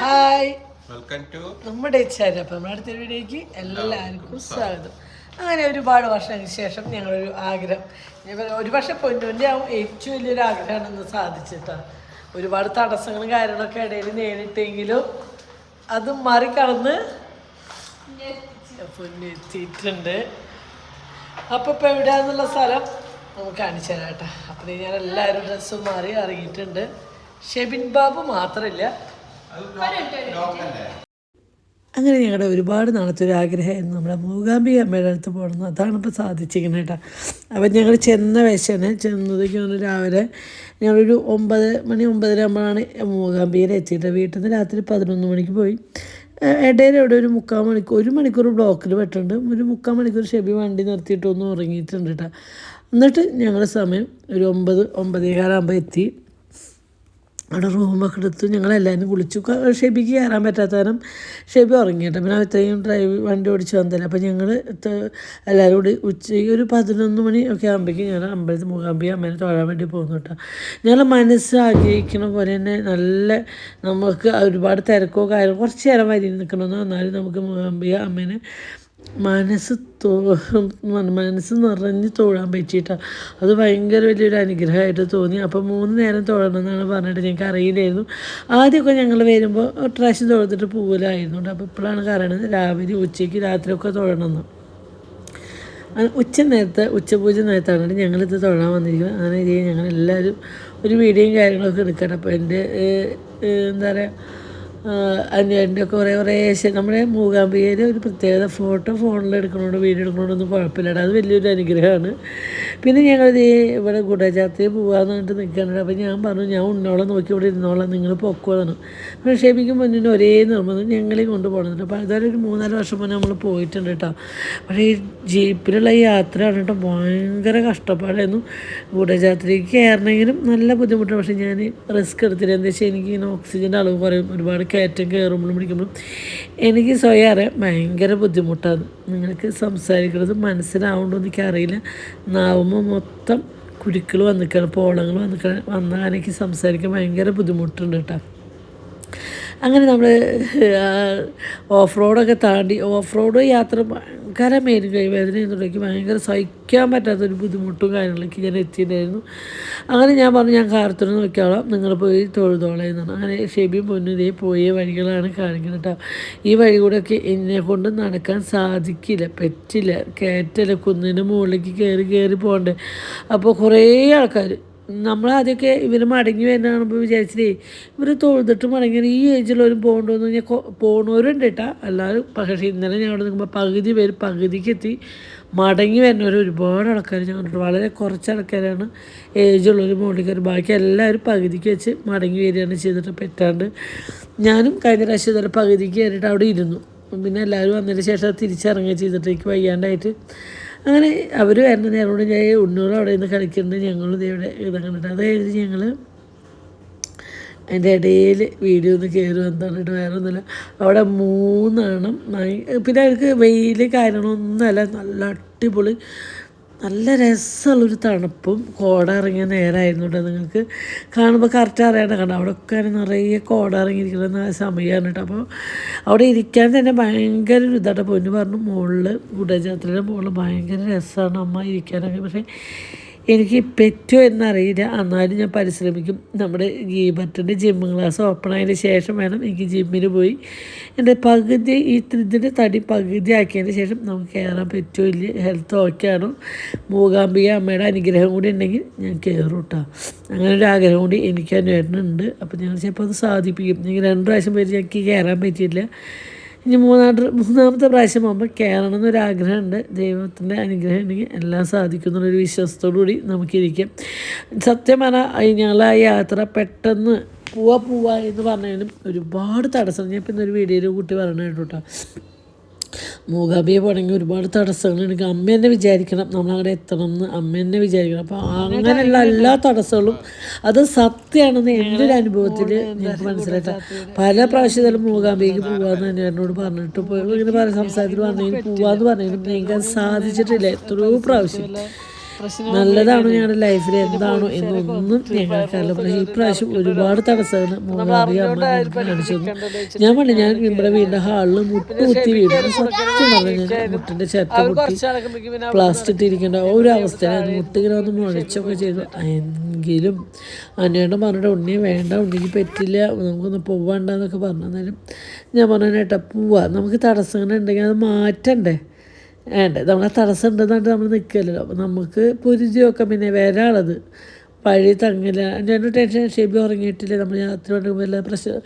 Hi. Welcome to നമ്മുടെ അപ്പം നമ്മുടെ അടുത്ത വീഡിയോയ്ക്ക് എല്ലാവർക്കും സ്വാഗതം. അങ്ങനെ ഒരുപാട് വർഷങ്ങൾക്ക് ശേഷം ഞങ്ങളൊരു ആഗ്രഹം. ഒരു പക്ഷേ പൊന്നുവിന്റെ ആവും ഏറ്റവും വലിയൊരു ആഗ്രഹമാണ് ഇന്ന് സാധിച്ചിട്ടാണ് ഒരുപാട് തടസ്സങ്ങളും കാര്യങ്ങളൊക്കെ ഇടയിൽ നേരിട്ടെങ്കിലും അത് മറികടന്ന് പൊന്നെത്തിയിട്ടുണ്ട് അപ്പോൾ ഇപ്പോൾ എവിടെയാണെന്നുള്ള സ്ഥലം നമുക്ക് കാണിച്ചു തരാം കേട്ടോ. അപ്പോൾ ഞാൻ എല്ലാവരും ഡ്രസ്സും മാറി ഇറങ്ങിയിട്ടുണ്ട്. ഷെബിൻ ബാബു മാത്രമില്ല അങ്ങനെ ഞങ്ങളുടെ ഒരുപാട് നാളത്തെ ഒരു ആഗ്രഹമായിരുന്നു നമ്മുടെ മൂകാംബിക അമ്മയുടെ അടുത്ത് പോകണം. അതാണ് ഇപ്പോൾ സാധിച്ചിരിക്കുന്നത് കേട്ടോ. അപ്പം ഞങ്ങൾ ചെന്ന വശന് ചെന്നതൊക്കെ ഒന്ന് രാവിലെ ഞങ്ങളൊരു ഒമ്പത് മണി ഒമ്പതര ആകുമ്പോഴാണ് മൂകാംബിയിൽ എത്തിയിട്ട് വീട്ടിൽ നിന്ന് രാത്രി പതിനൊന്ന് മണിക്ക് പോയി. ഇടയിൽ ഇവിടെ ഒരു മുക്കാൽ മണിക്കൂർ ഒരു മണിക്കൂർ ബ്ലോക്കിൽ പെട്ടുണ്ട് ഒരു മുക്കാൽ മണിക്കൂർ ഷെബി വണ്ടി നിർത്തിയിട്ട് ഒന്ന് ഉറങ്ങിയിട്ടുണ്ട് കേട്ടോ. എന്നിട്ട് ഞങ്ങളുടെ സമയം ഒരു ഒമ്പത് ഒമ്പതേകാലാകുമ്പോൾ എത്തി. അവിടെ റൂമൊക്കെ എടുത്തു ഞങ്ങളെല്ലാവരും കുളിച്ചു ഷെബിക്ക് കയറാൻ പറ്റാത്ത കാരണം ഷെബി ഉറങ്ങിയിട്ട് പിന്നെ ഇത്രയും ഡ്രൈവ് വണ്ടി ഓടിച്ച് വന്നില്ല അപ്പോൾ ഞങ്ങൾ എല്ലാവരും കൂടി ഉച്ചയ്ക്ക് ഒരു പതിനൊന്ന് മണി ഒക്കെ ആകുമ്പോഴേക്കും ഞങ്ങൾ അമ്പലത്തിൽ മൂകാംബി അമ്മേനെ തൊഴാൻ വേണ്ടി പോകുന്നു കേട്ടോ. ഞങ്ങൾ മനസ്സ് ആഗ്രഹിക്കുന്ന പോലെ തന്നെ നല്ല നമുക്ക് ഒരുപാട് തിരക്കോ കാര്യമോ കുറച്ച് നേരം വരി നിൽക്കണമെന്ന് വന്നാലും നമുക്ക് മൂകാംബിക അമ്മേനെ മനസ്സ് തോ മനസ്സ് നിറഞ്ഞ് തൊഴാൻ പറ്റിയിട്ടാണ് അത് ഭയങ്കര വലിയൊരു അനുഗ്രഹമായിട്ട് തോന്നി. അപ്പോൾ മൂന്ന് നേരം തൊഴണം എന്നാണ് പറഞ്ഞിട്ട് ഞങ്ങൾക്ക് അറിയില്ലായിരുന്നു. ആദ്യമൊക്കെ ഞങ്ങൾ വരുമ്പോൾ ഒട്ടാവശ്യം തൊഴുത്തിട്ട് പോകലായിരുന്നു അപ്പോൾ ഇപ്പോഴാണ് കാരണം രാവിലെ ഉച്ചയ്ക്ക് രാത്രിയൊക്കെ തൊഴണമെന്ന് ഉച്ച നേരത്തെ ഉച്ചപൂജ നേരത്താണ് ഞങ്ങളിത് തൊഴാൻ വന്നിരിക്കുന്നത്. അങ്ങനെ ഞങ്ങൾ ഞങ്ങളെല്ലാവരും ഒരു വീഡിയോയും കാര്യങ്ങളൊക്കെ എടുക്കണം. അപ്പോൾ എന്റെ എന്താ പറയുക അതിന്റെ ഒക്കെ കുറേ കുറേ നമ്മുടെ മൂകാംബികയിലെ ഒരു പ്രത്യേകത ഫോട്ടോ ഫോണിൽ എടുക്കണോണ്ട് വീഡിയോ എടുക്കണോണ്ടൊന്നും കുഴപ്പമില്ലടാ. അത് വലിയൊരു അനുഗ്രഹമാണ്. പിന്നെ ഞങ്ങളിത് ഇവിടെ ഗുഡജാത്തി പോകാമെന്ന് പറഞ്ഞിട്ട് നിൽക്കാനുണ്ട് അപ്പോൾ ഞാൻ പറഞ്ഞു ഞാൻ ഉണ്ണോളം നോക്കി ഇവിടെ ഇരുന്നോളാം നിങ്ങൾ പൊക്കോളാണ് പക്ഷേ എനിക്ക് മുന്നിന് ഒരേ നിർബന്ധം ഞങ്ങളെയും കൊണ്ട് പോകണമെന്നുണ്ട് അപ്പോൾ അതായത് ഒരു മൂന്നാൽ വർഷം മുന്നേ നമ്മൾ പോയിട്ടുണ്ട് കേട്ടോ പക്ഷേ ഈ ജീപ്പിലുള്ള യാത്രയാണ് കേട്ടോ ഭയങ്കര കഷ്ടപ്പാടായിരുന്നു. ഗൂഢജാത്രയ്ക്ക് കയറണമെങ്കിലും നല്ല ബുദ്ധിമുട്ടാണ്. പക്ഷേ ഞാൻ റിസ്ക് എടുത്തില്ല. എന്താ വെച്ചാൽ എനിക്ക് ഇങ്ങനെ ഓക്സിജന്റെ അളവ് കുറയും. ഒരുപാട് കയറ്റം കയറുമ്പോഴും പിടിക്കുമ്പോഴും എനിക്ക് സ്വയം അറിയാം ഭയങ്കര ബുദ്ധിമുട്ടാണ്. നിങ്ങൾക്ക് സംസാരിക്കുന്നത് മനസ്സിലാവുണ്ടോ എനിക്കറിയില്ല. നാവുമ്പോൾ മൊത്തം കുരുക്കൾ വന്നിക്കാണ് പോളങ്ങൾ വന്നിക്കാണ് വന്നാൽ എനിക്ക് സംസാരിക്കാൻ ഭയങ്കര ബുദ്ധിമുട്ടുണ്ട് കേട്ടോ. അങ്ങനെ നമ്മൾ ഓഫ് റോഡൊക്കെ താണ്ടി ഓഫ് റോഡ് യാത്ര ഭയങ്കര മേലും കൈവേദന തുടങ്ങി ഭയങ്കര സഹിക്കാൻ പറ്റാത്തൊരു ബുദ്ധിമുട്ടും കാര്യങ്ങളൊക്കെ ഞാൻ എത്തിയിട്ടുണ്ടായിരുന്നു. അങ്ങനെ ഞാൻ പറഞ്ഞു ഞാൻ കാർത്തുനിന്ന് നോക്കിയോളാം നിങ്ങൾ പോയി തൊഴുതോളാം എന്നാണ്. അങ്ങനെ ഷെബിയും പൊന്നും പോയ വഴികളാണ് കാണിക്കുന്നത് കേട്ടോ. ഈ വഴി കൂടെയൊക്കെ എന്നെ കൊണ്ട് നടക്കാൻ സാധിക്കില്ല പറ്റില്ല. കയറ്റല്ല കുന്നിന്റെ മുകളിലേക്ക് കയറി കയറി പോകണ്ടേ. അപ്പോൾ കുറേ ആൾക്കാർ നമ്മളാദ്യമൊക്കെ ഇവർ മടങ്ങി വരുന്നതാണ് ഇപ്പോൾ വിചാരിച്ചിട്ടേ. ഇവർ തൊഴുതിട്ട് മടങ്ങി ഈ ഏജിലുള്ളവരും പോകണ്ടോന്ന് പറഞ്ഞാൽ പോണവരുണ്ട് കേട്ടാ എല്ലാവരും പക്ഷേ ഇന്നലെ ഞാൻ അവിടെ നിൽക്കുമ്പോൾ പകുതി പേര് പകുതിക്ക് എത്തി. മടങ്ങി വരുന്നവർ ഒരുപാട് ആൾക്കാർ ഞാൻ കണ്ടിട്ട് വളരെ കുറച്ച് ആൾക്കാരാണ് ഏജുള്ളവർ മുകളിൽ കയറി. ബാക്കി എല്ലാവരും പകുതിക്ക് വെച്ച് മടങ്ങി വരികയാണ് ചെയ്തിട്ട് പറ്റാണ്ട്. ഞാനും കഴിഞ്ഞ പ്രാവശ്യം ഇതുവരെ പകുതിക്ക് കയറിയിട്ട് അവിടെ ഇരുന്നു. പിന്നെ എല്ലാവരും വന്നതിന് ശേഷം തിരിച്ചിറങ്ങുക ചെയ്തിട്ട് എനിക്ക് വയ്യാണ്ടായിട്ട് അങ്ങനെ അവർ വരുന്നത് ഞങ്ങളോട് ഞാൻ ഉണ്ണൂറ് അവിടെ നിന്ന് കളിക്കുന്നുണ്ട് ഞങ്ങളും ദേ ഇവിടെ ഇത് കണ്ടിട്ട്. അത് കഴിഞ്ഞ് ഞങ്ങൾ അതിന്റെ ഇടയിൽ വീഡിയോ ഒന്ന് കയറും എന്താണിട്ട് വേറെ ഒന്നുമില്ല. അവിടെ മൂന്നെണ്ണം പിന്നെ അവർക്ക് വെയിൽ കാര്യങ്ങളൊന്നുമല്ല നല്ല അടിപൊളി നല്ല രസമുള്ളൊരു തണുപ്പും കോട ഇറങ്ങിയ നേരമായിരുന്നു കേട്ടോ നിങ്ങൾക്ക്. കാണുമ്പോൾ കറക്റ്റ് അറിയാണ്ട് കണ്ടോ അവിടെ ഒക്കെ നിറയെ കോട ഇറങ്ങിയിരിക്കുന്ന സമയമാണ് കേട്ടോ. അപ്പോൾ അവിടെ ഇരിക്കാൻ തന്നെ ഭയങ്കര ഒരു ഇതാട്ടോ. പൊന്നു പറഞ്ഞു മുകളിൽ ഗുഡജാത്രയുടെ മുകളിൽ ഭയങ്കര രസമാണ് അമ്മ ഇരിക്കാനൊക്കെ. പക്ഷേ എനിക്ക് പറ്റുമോ എന്നറിയില്ല. എന്നാലും ഞാൻ പരിശ്രമിക്കും. നമ്മുടെ ഗീബറ്റിന്റെ ജിം ക്ലാസ് ഓപ്പൺ ആയതിന് ശേഷം വേണം എനിക്ക് ജിമ്മിൽ പോയി. എന്റെ പകുതി ഈ ഇതിന്റെ തടി പകുതി ആക്കിയതിന് ശേഷം നമുക്ക് കയറാൻ പറ്റുമോ ഇല്ല. ഹെൽത്ത് ഓക്കെ ആണോ. മൂകാംബിക അമ്മയുടെ അനുഗ്രഹം കൂടി ഉണ്ടെങ്കിൽ ഞാൻ കയറും കേട്ടോ അങ്ങനെ ഒരു ആഗ്രഹം കൂടി എനിക്ക് അനുവേട്ടനുണ്ട് അപ്പോൾ ഞാൻ ചിലപ്പോൾ അത് സാധിപ്പിക്കും. എനിക്ക് രണ്ട് പ്രാവശ്യം പേര് എനിക്ക് കയറാൻ പറ്റിയില്ല. ഇനി മൂന്നാമത്തെ മൂന്നാമത്തെ പ്രാവശ്യം ആകുമ്പോൾ കയറണം എന്നൊരാഗ്രഹമുണ്ട്. ദൈവത്തിന്റെ അനുഗ്രഹം ഉണ്ടെങ്കിൽ എല്ലാം സാധിക്കും എന്നുള്ളൊരു വിശ്വാസത്തോടു കൂടി നമുക്കിരിക്കാം. സത്യം പറഞ്ഞാൽ ഞങ്ങൾ ആ യാത്ര പെട്ടെന്ന് പോവാ പോവാ എന്ന് പറഞ്ഞാലും ഒരുപാട് തടസ്സം ഞാൻ ഇപ്പം ഇന്നൊരു വീഡിയോയിൽ കൂട്ടി കേട്ടോ കേട്ടോ. മൂകാംബിയെ പോകണമെങ്കിൽ ഒരുപാട് തടസ്സങ്ങളുണ്ട്. അമ്മ തന്നെ വിചാരിക്കണം. നമ്മളവിടെ എത്തണം എന്ന് അമ്മ തന്നെ വിചാരിക്കണം. അപ്പോൾ അങ്ങനെയുള്ള എല്ലാ തടസ്സങ്ങളും അത് സത്യമാണെന്ന് എന്റെ ഒരു അനുഭവത്തിൽ ഞങ്ങൾക്ക് മനസ്സിലാക്കാം പല പ്രാവശ്യത്തിലും മൂകാംബിക്ക് പോകാമെന്ന് തന്നെ എന്നോട് പറഞ്ഞിട്ട് പോയി. ഇങ്ങനെ പല സംസാരത്തിൽ പറഞ്ഞെങ്കിൽ പോവാന്ന് പറഞ്ഞെങ്കിലും എനിക്ക് അത് സാധിച്ചിട്ടില്ല. എത്രയോ പ്രാവശ്യം. നല്ലതാണോ ഞങ്ങളുടെ ലൈഫിൽ എന്താണോ എന്നൊന്നും ഞങ്ങൾക്കല്ല പക്ഷേ ഈ പ്രാവശ്യം ഒരുപാട് തടസ്സങ്ങൾ മൂന്നാറിയ അമ്മ കാണിച്ചു ഞാൻ പറഞ്ഞു ഞാൻ ഇവിടെ വീടിന്റെ ഹാളിൽ മുട്ട് കുത്തി വീട് സത്യം പറഞ്ഞു ഞാൻ മുട്ടിന്റെ ചേട്ട മുട്ടി പ്ലാസ്റ്റിക് ഇട്ടിരിക്കേണ്ട ഒരു അവസ്ഥയാണ്. മുട്ടിങ്ങനെ ഒന്ന് മുഴച്ചൊക്കെ ചെയ്തു. എങ്കിലും അന്നേട്ടൻ പറഞ്ഞിട്ട് ഉണ്ണിയെ വേണ്ട ഉണ്ണിക്ക് പറ്റില്ല നമുക്കൊന്ന് പോവാണ്ടെന്നൊക്കെ പറഞ്ഞു എന്നാലും ഞാൻ പറഞ്ഞു ഏട്ടാ പോവാ. നമുക്ക് തടസ്സങ്ങൾ ഉണ്ടെങ്കിൽ അത് മാറ്റണ്ടേ? വേണ്ടേ. നമ്മളെ തടസ്സം ഉണ്ടെന്നാണ്ട് നമ്മൾ നിൽക്കല്ലോ അപ്പോൾ നമുക്ക് പൊരുതി വെക്കാം പിന്നെ വരാളത് പഴി തങ്ങില്ല ഞാൻ ടെൻഷൻ ഷേബി ഉറങ്ങിയിട്ടില്ല. നമ്മൾ രാത്രി കൊണ്ട് വല്ല പ്രശ്നം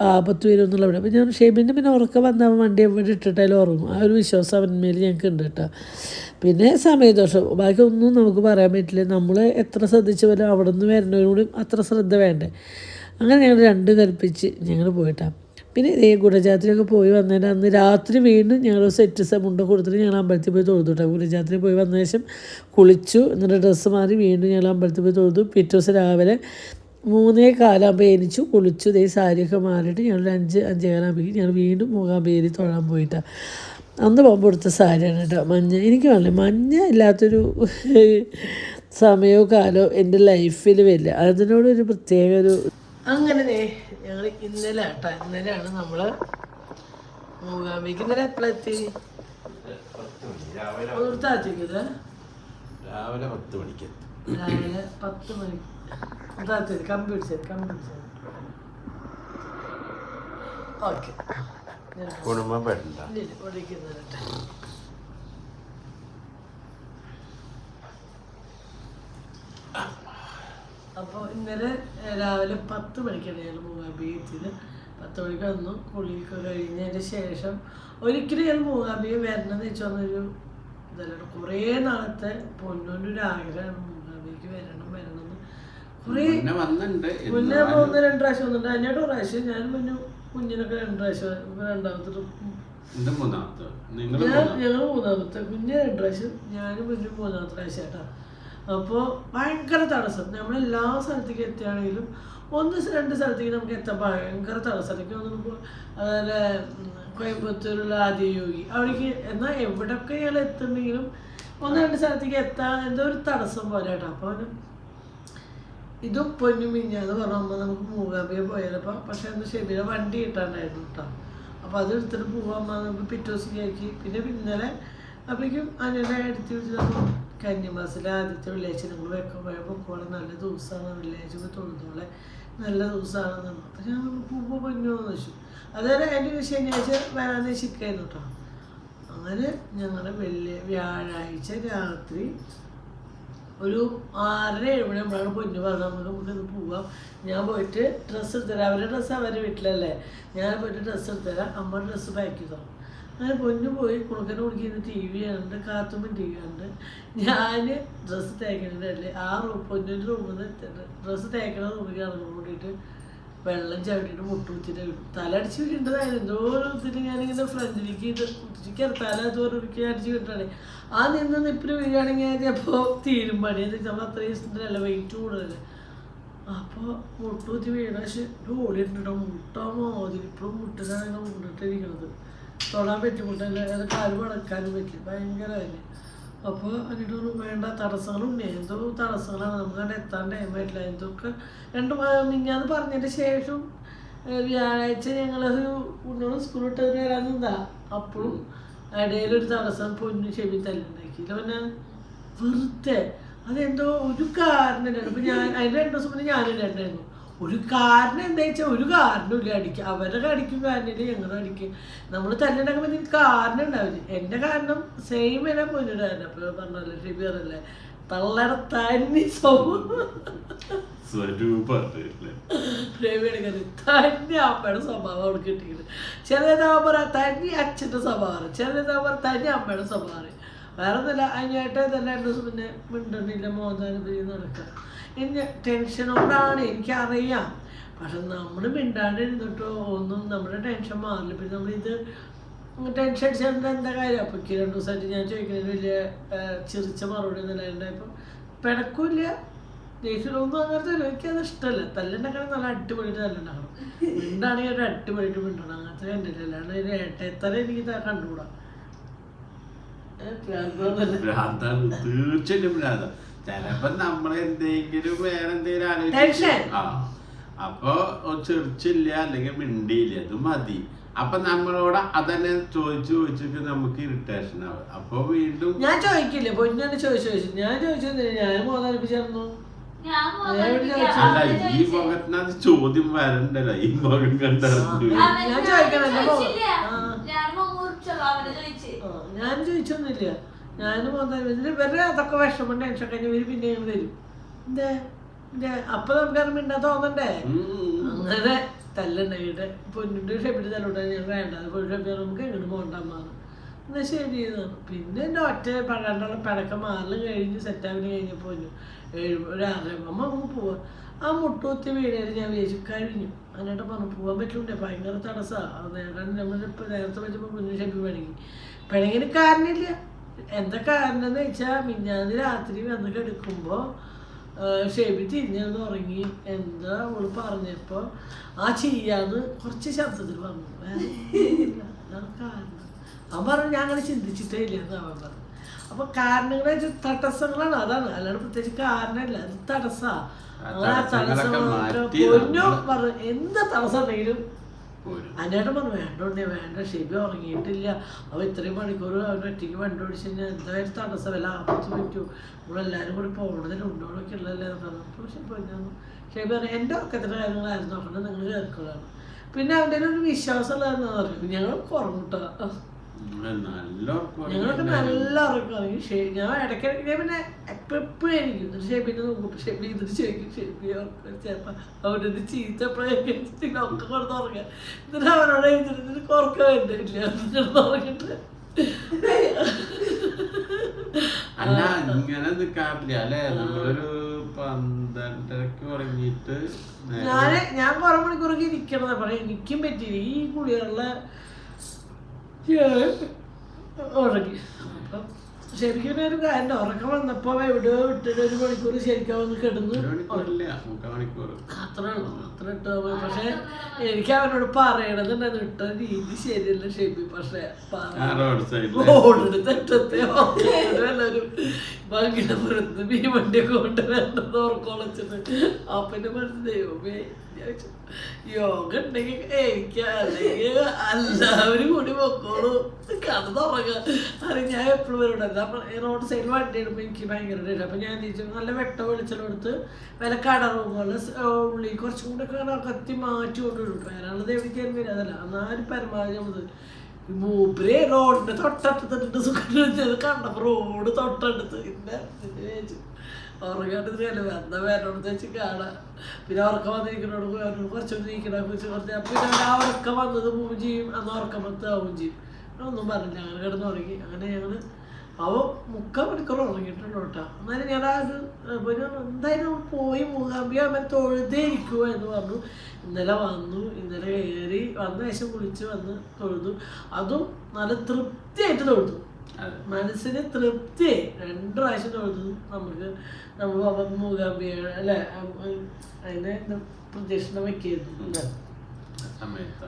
ആപത്ത് വരും എന്നുള്ള അപ്പോൾ ഞാൻ ഷെബിന്റെ പിന്നെ ഉറക്കം വന്നാൽ വണ്ടി എവിടെ ഇട്ടിട്ടാലും ഉറങ്ങും. ആ ഒരു വിശ്വാസം അവന്മേൽ ഞങ്ങൾക്ക് ഉണ്ട് കേട്ടോ. പിന്നെ സമയദോഷം. ബാക്കി ഒന്നും നമുക്ക് പറയാൻ പറ്റില്ല. നമ്മൾ എത്ര ശ്രദ്ധിച്ചു പോലും അവിടെ നിന്ന് വരുന്നവരോടും അത്ര ശ്രദ്ധ വേണ്ടേ. അങ്ങനെ ഞങ്ങൾ രണ്ട് കൽപ്പിച്ച് ഞങ്ങൾ പോയിട്ടാണ് പിന്നെ ഇതേ ഗുണജാത്രയൊക്കെ പോയി വന്നതിന് അന്ന് രാത്രി വീണ്ടും ഞങ്ങൾ സെറ്റ് മുണ്ട കൊടുത്തിട്ട് ഞങ്ങൾ അമ്പലത്തിൽ പോയി തൊഴുതുട്ടോ ഗുണജാത്ര പോയി വന്ന ശേഷം കുളിച്ചു എന്നിട്ട് ഡ്രസ്സ് മാറി വീണ്ടും ഞങ്ങൾ അമ്പലത്തിൽ പോയി തൊഴുതു. പിറ്റേ ദിവസം രാവിലെ മൂന്നേ കാലാകുമ്പോൾ എനിച്ചു കുളിച്ചു ഇതേ സാരിയൊക്കെ മാറിയിട്ട് ഞങ്ങൾ അഞ്ച് അഞ്ചേ കാലാകുമ്പോഴേക്കും ഞങ്ങൾ വീണ്ടും മൂകാമ്പേരി തൊഴാൻ പോയിട്ടാണ് അന്ന് പോകുമ്പോൾ എടുത്ത സാരിയാണ് കേട്ടോ മഞ്ഞ എനിക്ക് വേണേ മഞ്ഞ ഇല്ലാത്തൊരു സമയമോ കാലമോ എന്റെ ലൈഫിൽ വരില്ല. അതിനോടൊരു പ്രത്യേക ഒരു അങ്ങനെ ഞങ്ങൾ ഇന്നലെ കേട്ടോ ഇന്നലെയാണ് നമ്മൾ മൂകാംബിക്ക് ഇന്നലെ എപ്പോഴെത്തി താത്തിക്കത് രാവിലെ പത്ത് മണിക്ക് രാവിലെ പത്ത് മണി. താത്തി കമ്പ്യൂട്ടർ കമ്പ്യൂട്ടർ ഓക്കെ. കുടുംബം പെടണ്ട ഒഴിക്കുന്നുണ്ട് അപ്പോൾ ഇന്നലെ രാവിലെ പത്ത് മണിക്കാണ് ഞങ്ങൾ മൂകാംബി എത്തിയത് പത്ത് മണിക്ക് വന്നു കുളിയൊക്കെ കഴിഞ്ഞതിന് ശേഷം ഒരിക്കലും ഞാൻ മൂകാംബിയെ വരണമെന്ന് വെച്ച് വന്നൊരു ഇതല്ല കുറേ നാളത്തെ പൊന്നോന്റെ ഒരു ആഗ്രഹമാണ് മൂകാംബിക്ക് വരണം വരണം എന്ന് കുറേ മുന്നേ പോകുന്ന രണ്ട് പ്രാവശ്യം വന്നിട്ടുണ്ട് അതിനോട് പ്രാവശ്യം ഞാൻ മുന്നു കുഞ്ഞിനൊക്കെ രണ്ട് പ്രാവശ്യം രണ്ടാമത്തെ നിങ്ങൾ ഞാൻ ഞങ്ങൾ മൂന്നാമത്തെ. കുഞ്ഞ് രണ്ട് പ്രാവശ്യം ഞാനും മുന്നു മൂന്നാമത്തെ പ്രാവശ്യം കേട്ടോ അപ്പോൾ ഭയങ്കര തടസ്സം. നമ്മൾ എല്ലാ സ്ഥലത്തേക്ക് എത്തുകയാണെങ്കിലും ഒന്ന് രണ്ട് സ്ഥലത്തേക്ക് നമുക്ക് എത്താൻ ഭയങ്കര തടസ്സം. എനിക്ക് തോന്നുന്നു അതുപോലെ കോയമ്പത്തൂരുള്ള ആദിയോഗി അവിടേക്ക് എന്നാൽ എവിടെയൊക്കെ ഞങ്ങൾ എത്തുന്നെങ്കിലും ഒന്ന് രണ്ട് സ്ഥലത്തേക്ക് എത്താൻ എന്തോ ഒരു തടസ്സം പോലെ കേട്ടോ അപ്പോൾ ഇതും പൊന്നും മിഞ്ഞാന്ന് പറഞ്ഞപ്പോൾ നമുക്ക് മൂകാംബിക പോയാലപ്പോൾ പക്ഷെ അന്ന് ശരീരം വണ്ടി കിട്ടാണ്ടായിരുന്നു കേട്ടോ അപ്പോൾ അത് എടുത്തിട്ട് പോകാൻ നമുക്ക് പിറ്റേ ദിവസം പിന്നെ ഇന്നലെ അപ്പോഴേക്കും അനിയുടെ എടുത്ത് വിളിച്ചപ്പോൾ കന്യമാസത്തിലെ ആദ്യത്തെ വെള്ളിയാഴ്ച നിങ്ങൾ പോയപ്പോൾ പോലെ നല്ല ദിവസമാണ് വെള്ളിയാഴ്ച തൊഴുതോളെ നല്ല ദിവസമാണെന്ന് അപ്പം ഞാൻ പൂവ് പൊന്നു എന്ന് വെച്ചു അതുപോലെ കഴിഞ്ഞ ശനിയാഴ്ച വരാന്ന് ശിക്കായിരുന്നു കേട്ടോ അങ്ങനെ ഞങ്ങൾ വെള്ളി വ്യാഴാഴ്ച രാത്രി ഒരു ആറര ഏഴ് മണി നമ്മളാണ് പൊന്നു പറഞ്ഞത്. നമുക്ക് നമുക്കിത് പോവാം. ഞാൻ പോയിട്ട് ഡ്രസ്സ് എടുത്തരാം അവരുടെ ഡ്രസ്സ് അവരുടെ വീട്ടിലല്ലേ? ഞാൻ പോയിട്ട് ഡ്രസ്സ് എടുത്തരാം അമ്മ ഡ്രസ്സ് പാക്ക് ചെയ്തോ അങ്ങനെ പൊന്നു പോയി കുണുക്കനെ കുടിക്കുന്ന ടി വി കണ്ട് കാത്തുമ്പൻ ടി വി കണ്ട്. ഞാൻ ഡ്രസ്സ് തേക്കണല്ലേ ആ റൂം പൊന്നിന്റെ റൂമിൽ നിന്ന് ഡ്രസ്സ് തേക്കണ റൂമിൽ കിടന്നു കൂടിയിട്ട് വെള്ളം ചവിട്ടിയിട്ട് മുട്ടുകുത്തിട്ട് തല അടിച്ച് വീണ്ടതായിരുന്നു എന്തോ ഒരു ഇതിൽ ഞാനിങ്ങനെ ഫ്രണ്ടിലേക്ക് ഇത് കുത്തിരിക്കാൻ തല അതുപോലെ ഒരിക്കലും അടിച്ച് വിട്ടാണ് ആ നിന്ന് നിപ്പിന് വീഴുകയാണെങ്കിൽ ചിലപ്പോൾ തീരും പണി. എന്ന് നമ്മൾ അത്രയും ദിവസത്തിനല്ല വെയിറ്റ് കൂടുതൽ അപ്പോൾ മുട്ടുകുത്തി വീണ പക്ഷെ ഒരു മുട്ടാമോ മുട്ടാ മുട്ടിലാണ് മുട്ടിട്ടിരിക്കുന്നത് തൊടാൻ പറ്റി മുട്ടല്ല അത് കാൽ മടക്കാനും പറ്റി. ഭയങ്കര അപ്പോൾ ഒരു വേണ്ട തടസ്സങ്ങളുണ്ട് എന്തോ തടസ്സങ്ങളാണ്. നമുക്ക് അവിടെ എത്താൻ ടൈം പറ്റില്ല എന്തൊക്കെ രണ്ട് മിഞ്ഞാന്ന് പറഞ്ഞതിന് ശേഷം വ്യാഴാഴ്ച ഞങ്ങളൊരു കുഞ്ഞോട് സ്കൂൾ വിട്ട് വരാൻ നിന്നാ അപ്പോഴും ഇടയിലൊരു തടസ്സം പൊന്നു ചെവി തല്ലുണ്ടാക്കി പിന്നെ വെറുതെ അതെന്തോ ഒരു കാരണമില്ല ഇപ്പൊ ഞാൻ അതിന്റെ രണ്ട് ദിവസം മുന്നേ ഞാനും രണ്ടായിരുന്നു ഒരു കാരണം എന്താ വെച്ചാൽ ഒരു കാരണവും ഇല്ല. അടിക്കുക അവരുടെ അടിക്കും കാരണമില്ല ഞങ്ങളുടെ അടിക്കും നമ്മൾ തല്ലുണ്ടാക്കുമ്പോൾ ഇതിന് കാരണം ഉണ്ടാവില്ല. എന്റെ കാരണം സെയിം എന്നെ പോയിട്ടുണ്ടായിരുന്നു കാരണം അപ്പോൾ പറഞ്ഞല്ലേ ഷിബിയറല്ലേ തള്ളയുടെ തന്നി സ്വഭാവം പ്രേമിയെടുക്കരുത് തന്നെ അമ്മയുടെ സ്വഭാവം അവൾക്ക് കിട്ടിയത് ചിലതാവുമ്പോൾ പറയാം. തനി അച്ഛന്റെ സ്വഭാവമാണ് പറ തന്നെ അമ്മയുടെ സ്വഭാവം വേറെ ഒന്നുമില്ല അതിനായിട്ട് തന്നെ ദിവസം പിന്നെ മിണ്ടണില്ല മോദാനുഭവം നടക്കുക ഇനി ടെൻഷനോടാണ് എനിക്കറിയാം. പക്ഷെ നമ്മൾ മിണ്ടാണ്ടിരുന്നിട്ടോ ഒന്നും നമ്മുടെ ടെൻഷൻ മാറില്ല. പിന്നെ നമ്മളിത് ടെൻഷൻ അടിച്ചാൽ എന്താ കാര്യം? അപ്പോൾ എനിക്ക് രണ്ട് ദിവസമായിട്ട് ഞാൻ ചോദിക്കുന്നത് വലിയ ചിരിച്ച മറുപടി ഒന്നും ഉണ്ടായപ്പോൾ പിണക്കില്ല. ദേഷ്യമൊന്നും അങ്ങനത്തെ എനിക്കത് ഇഷ്ടമല്ല. തല്ലുണ്ടാക്കണം നല്ല അടിപൊളിയിട്ട് തല്ലുണ്ടാക്കണം. മിണ്ടാണെങ്കിൽ ഒരു അടിപൊളിയിട്ട് മിണ്ടണം. അങ്ങനത്തെ കണ്ടില്ല അല്ലാണ്ട് ഒരു ഏട്ടത്തല എനിക്ക് കണ്ടുകൂടാ. തീർച്ചയായിട്ടും ചിലപ്പോ നമ്മൾ എന്തെങ്കിലും വേറെ എന്തെങ്കിലും Tension. ആലോചിച്ച് ആ അപ്പൊ ചെറിച്ചില്ല അല്ലെങ്കിൽ മിണ്ടിയില്ല അത് മതി അപ്പൊ നമ്മളോട് അതന്നെ ചോദിച്ചു ചോദിച്ചിട്ട് നമുക്ക് ഇറിറ്റേഷൻ ആവും അപ്പൊ വീണ്ടും ഞാൻ ചോദിക്കില്ല പൊന്നാണ് ചോദിച്ചു ചോദിച്ചു ഞാൻ ചോദിച്ചു ഞാൻ മോതാലിപ്പിച്ചായിരുന്നു ഞാൻ ചോദിക്കാം. അല്ല ഈ ചോദിച്ചു. മുഖത്തിനകത്ത് ചോദ്യം വരണ്ടല്ലോ ഈ മുഖം കണ്ടറിഞ്ഞു ആ. ഞാൻ ചോദിക്കണം, എന്റെ മോ- ചോദിച്ചില്ല. ആ. ഞാൻ മുറിച്ചോളൂ അവർ ചോദിച്ചു ഞാൻ ചോദിച്ചൊന്നുമില്ല ഞാനും വന്നാലും ഇതിൽ വെറുതെ അതൊക്കെ വിഷമം ടെൻഷൻ കഴിഞ്ഞ് ഇവർ പിന്നെ ഞങ്ങൾ വരും. എന്തേ? എന്തേ? അപ്പൊ നമുക്ക് മിണ്ടാ തോന്നണ്ടേ? അങ്ങനെ തല്ലുണ്ടായിട്ട് പൊന്നിന്റെ ഷെപ്പിട്ട് തല്ലുണ്ടായി ഞാൻ വേണ്ട. പൊന്നു ഷെപ്പി നമുക്ക് എങ്ങോട്ട് പോകണ്ടമ്മാണ് എന്നാ ശരി എന്നാണ് പിന്നെ എന്റെ ഒറ്റ പഴണ്ടുള്ള പിടക്കം മാറലും കഴിഞ്ഞ് സെറ്റാവിന് കഴിഞ്ഞപ്പോൾ പൊന്നു. ഒരു ആറ് അമ്മ നമുക്ക് പോവാം. ആ മുട്ടുകുത്തി വീണേര് ഞാൻ വിചാരിച്ചു കഴിഞ്ഞു. എന്നിട്ട് പറഞ്ഞു പോകാൻ പറ്റൂണ്ടേ ഭയങ്കര തടസ്സമാണ് നേടാൻ നമ്മളിപ്പോൾ നേരത്തെ വെച്ചപ്പോൾ കുഞ്ഞു ഷെപ്പി പണിങ്ങി. പിണങ്ങിന് കാരണമില്ല. എന്താ കാരണം എന്ന് വെച്ചാൽ മിഞ്ഞാന്ന് രാത്രി വന്ന് കിടക്കുമ്പോൾ ഷേബി തിരിഞ്ഞിരുന്ന് ഉറങ്ങി. എന്താ അവൾ പറഞ്ഞപ്പോൾ ആ ചെയ്യാന്ന് കുറച്ച് ശബ്ദത്തിൽ പറഞ്ഞു. അതാണ് കാരണം. അവൻ പറഞ്ഞു ഞാൻ അങ്ങനെ ചിന്തിച്ചിട്ടേ ഇല്ല എന്ന് അവൻ പറഞ്ഞു. അപ്പൊ കാരണങ്ങളെ തടസ്സങ്ങളാണ്. അതാണ്. അല്ലാണ്ട് പ്രത്യേകിച്ച് കാരണമില്ല. അത് തടസ്സാ. ആ തടസ്സങ്ങളൊക്കെ മാറ്റി പറഞ്ഞു. എന്ത് തടസ്സം ഉണ്ടെങ്കിലും പോരും. അന്നേട്ടൻ പറഞ്ഞു വേണ്ടോണ്ടേ വേണ്ട ഷെബി ഉറങ്ങിയിട്ടില്ല. അവ ഇത്രയും മണിക്കൂർ അവൻ ഒറ്റയ്ക്ക് വണ്ടി ഓടിച്ച് കഴിഞ്ഞാൽ എന്തായാലും തടസ്സമല്ല ആപത്ത് പറ്റൂ? നമ്മളെല്ലാവരും കൂടി പോകണതിന് ഉണ്ടോടൊക്കെ ഉള്ളതല്ലേ? അപ്പോൾ ഷെബി പറഞ്ഞു ഷെബി പറഞ്ഞു എന്റെ ഉറക്കത്തിന്റെ കാര്യങ്ങളായിരുന്നു നോക്കണം നിങ്ങൾ കേൾക്കുകയാണ് പിന്നെ അവന്റെ ഒരു വിശ്വാസമുള്ളതെന്ന് പറഞ്ഞു ഞങ്ങൾ കുറഞ്ഞിട്ടോ ഉം, നല്ല ഉറക്കം ഞങ്ങളൊക്കെ ഉറങ്ങിയിട്ടുണ്ടായിരുന്നു. നല്ല ഉറക്കമാണെങ്കിൽ ഷെബി ഞാൻ ഇടയ്ക്കിടയ്ക്ക് ഞാൻ പിന്നെ എപ്പോഴും എനിക്ക് ഷേപ്പ് ചെയ്ത് നോക്കും ഷേപ്പ് എന്നിട്ട് ചോദിക്കും. ഷേപ്പ് ചെയ്യാൻ ചിലപ്പോൾ അവന്റെ ഇത് ചീത്ത എപ്പോഴൊക്കെ ഒക്കെ കൊടുത്ത് ഉറങ്ങാം. എന്നിട്ട് അവരോട് എഴുതിട്ട് ഉറക്കം വേണ്ടിയില്ല എന്നിട്ട് ഉറങ്ങിട്ട്. അല്ല ഇങ്ങനെ നിക്കാറില്ല. അല്ലെ? നമ്മളൊരു പന്ത്രണ്ടരക്ക് ഉറങ്ങിയിട്ട് ഞാൻ ഞാൻ ഞാൻ കുറെ മണിക്കൂറൊക്കെ ഇരിക്കണം പറയാം എനിക്കും പറ്റിയില്ല. ഈ കുളികളിലെ ഉറങ്ങി. അപ്പം ശരിക്കും ഒരു കാര്യം ഉറക്കം വന്നപ്പോ എവിടെയോ വിട്ടിട്ട് ഒരു മണിക്കൂർ ശരിക്കും വന്ന് കിടന്ന് അത്ര അത്രേ ഇട്ട് പക്ഷെ എനിക്ക് അവനോട് പറയണതുണ്ടായിരുന്നു. ഇട്ട രീതി ശരിയല്ല ഷെബി. പക്ഷെ ആ റോഡ് സൈഡിൽ റോഡിന് തെറ്റത്തെ എല്ലാവരും ഭംഗിയുടെ പുറത്ത് കൊണ്ട് വേണ്ടത് ഓർക്കൊളച്ചിട്ട് അപ്പന്റെ മനസ്സ് ദൈവമേ യോഗ എനിക്ക് അല്ലെങ്കിൽ എല്ലാവരും കൂടി പൊക്കോളൂ. കടന്നുറങ്ങുക അത് ഞാൻ എപ്പോഴും വരുന്നുണ്ടായിരുന്നു അപ്പം റോഡ് സൈഡിൽ വണ്ടി ഇടുമ്പോൾ എനിക്ക് ഭയങ്കര ഇഷ്ടം അപ്പം ഞാൻ തിരിച്ചു നല്ല വെട്ട വെളിച്ചെല്ലാം എടുത്ത് വില കട റൂമുകളിൽ ഉള്ളിൽ കുറച്ചും കൂടെ കത്തി മാറ്റി കൊണ്ടുവിടും വരാനുള്ളത് എവിടേക്കാരും വരും അതല്ല എന്നാലും പരമാവധി നമ്മൾ മൂപ്പര് റോഡിന്റെ തൊട്ടടുത്തിട്ട് സുഖം കണ്ടപ്പോ റോഡ് തൊട്ടടുത്ത്. പിന്നെ ഉറങ്ങാണ്ടില്ല എന്താ വേറോട് വെച്ച് കാണാം. പിന്നെ ഉറക്കം വന്നിരിക്കുന്നോട് അവരോട് കുറച്ചുകൂടി നീക്കണ കുറിച്ച് കുറച്ച് പിന്നെ ആ ഉറക്കം വന്നത് പോവുകയും ചെയ്യും. അന്ന് ഉറക്കം വന്ന് ചെയ്യും. ഒന്നും പറഞ്ഞില്ല. അങ്ങനെ കിടന്ന് ഉറങ്ങി. അങ്ങനെ ഞങ്ങൾ അവ മുക്കാൽ മണിക്കൂർ ഉറങ്ങിയിട്ടുണ്ട് കേട്ടോ. എന്നാലും ഞാൻ ആ ഒരു എന്തായാലും പോയി മൂകാംബിക അവൻ തൊഴുതേ ഇരിക്കുക എന്ന് പറഞ്ഞു. ഇന്നലെ വന്നു. ഇന്നലെ കയറി വന്ന ശേഷം കുളിച്ച് വന്ന് തൊഴുതു. അതും നല്ല തൃപ്തിയായിട്ട് തൊഴുതു. മനസ്സിന് തൃപ്തി. രണ്ട് പ്രാവശ്യം തൊഴുതു നമുക്ക് നമ്മൾ അവൻ മൂകാംബിക അല്ലെ? അതിനെ എന്താ പ്രദക്ഷിണം വെക്കായിരുന്നു. അല്ലേ?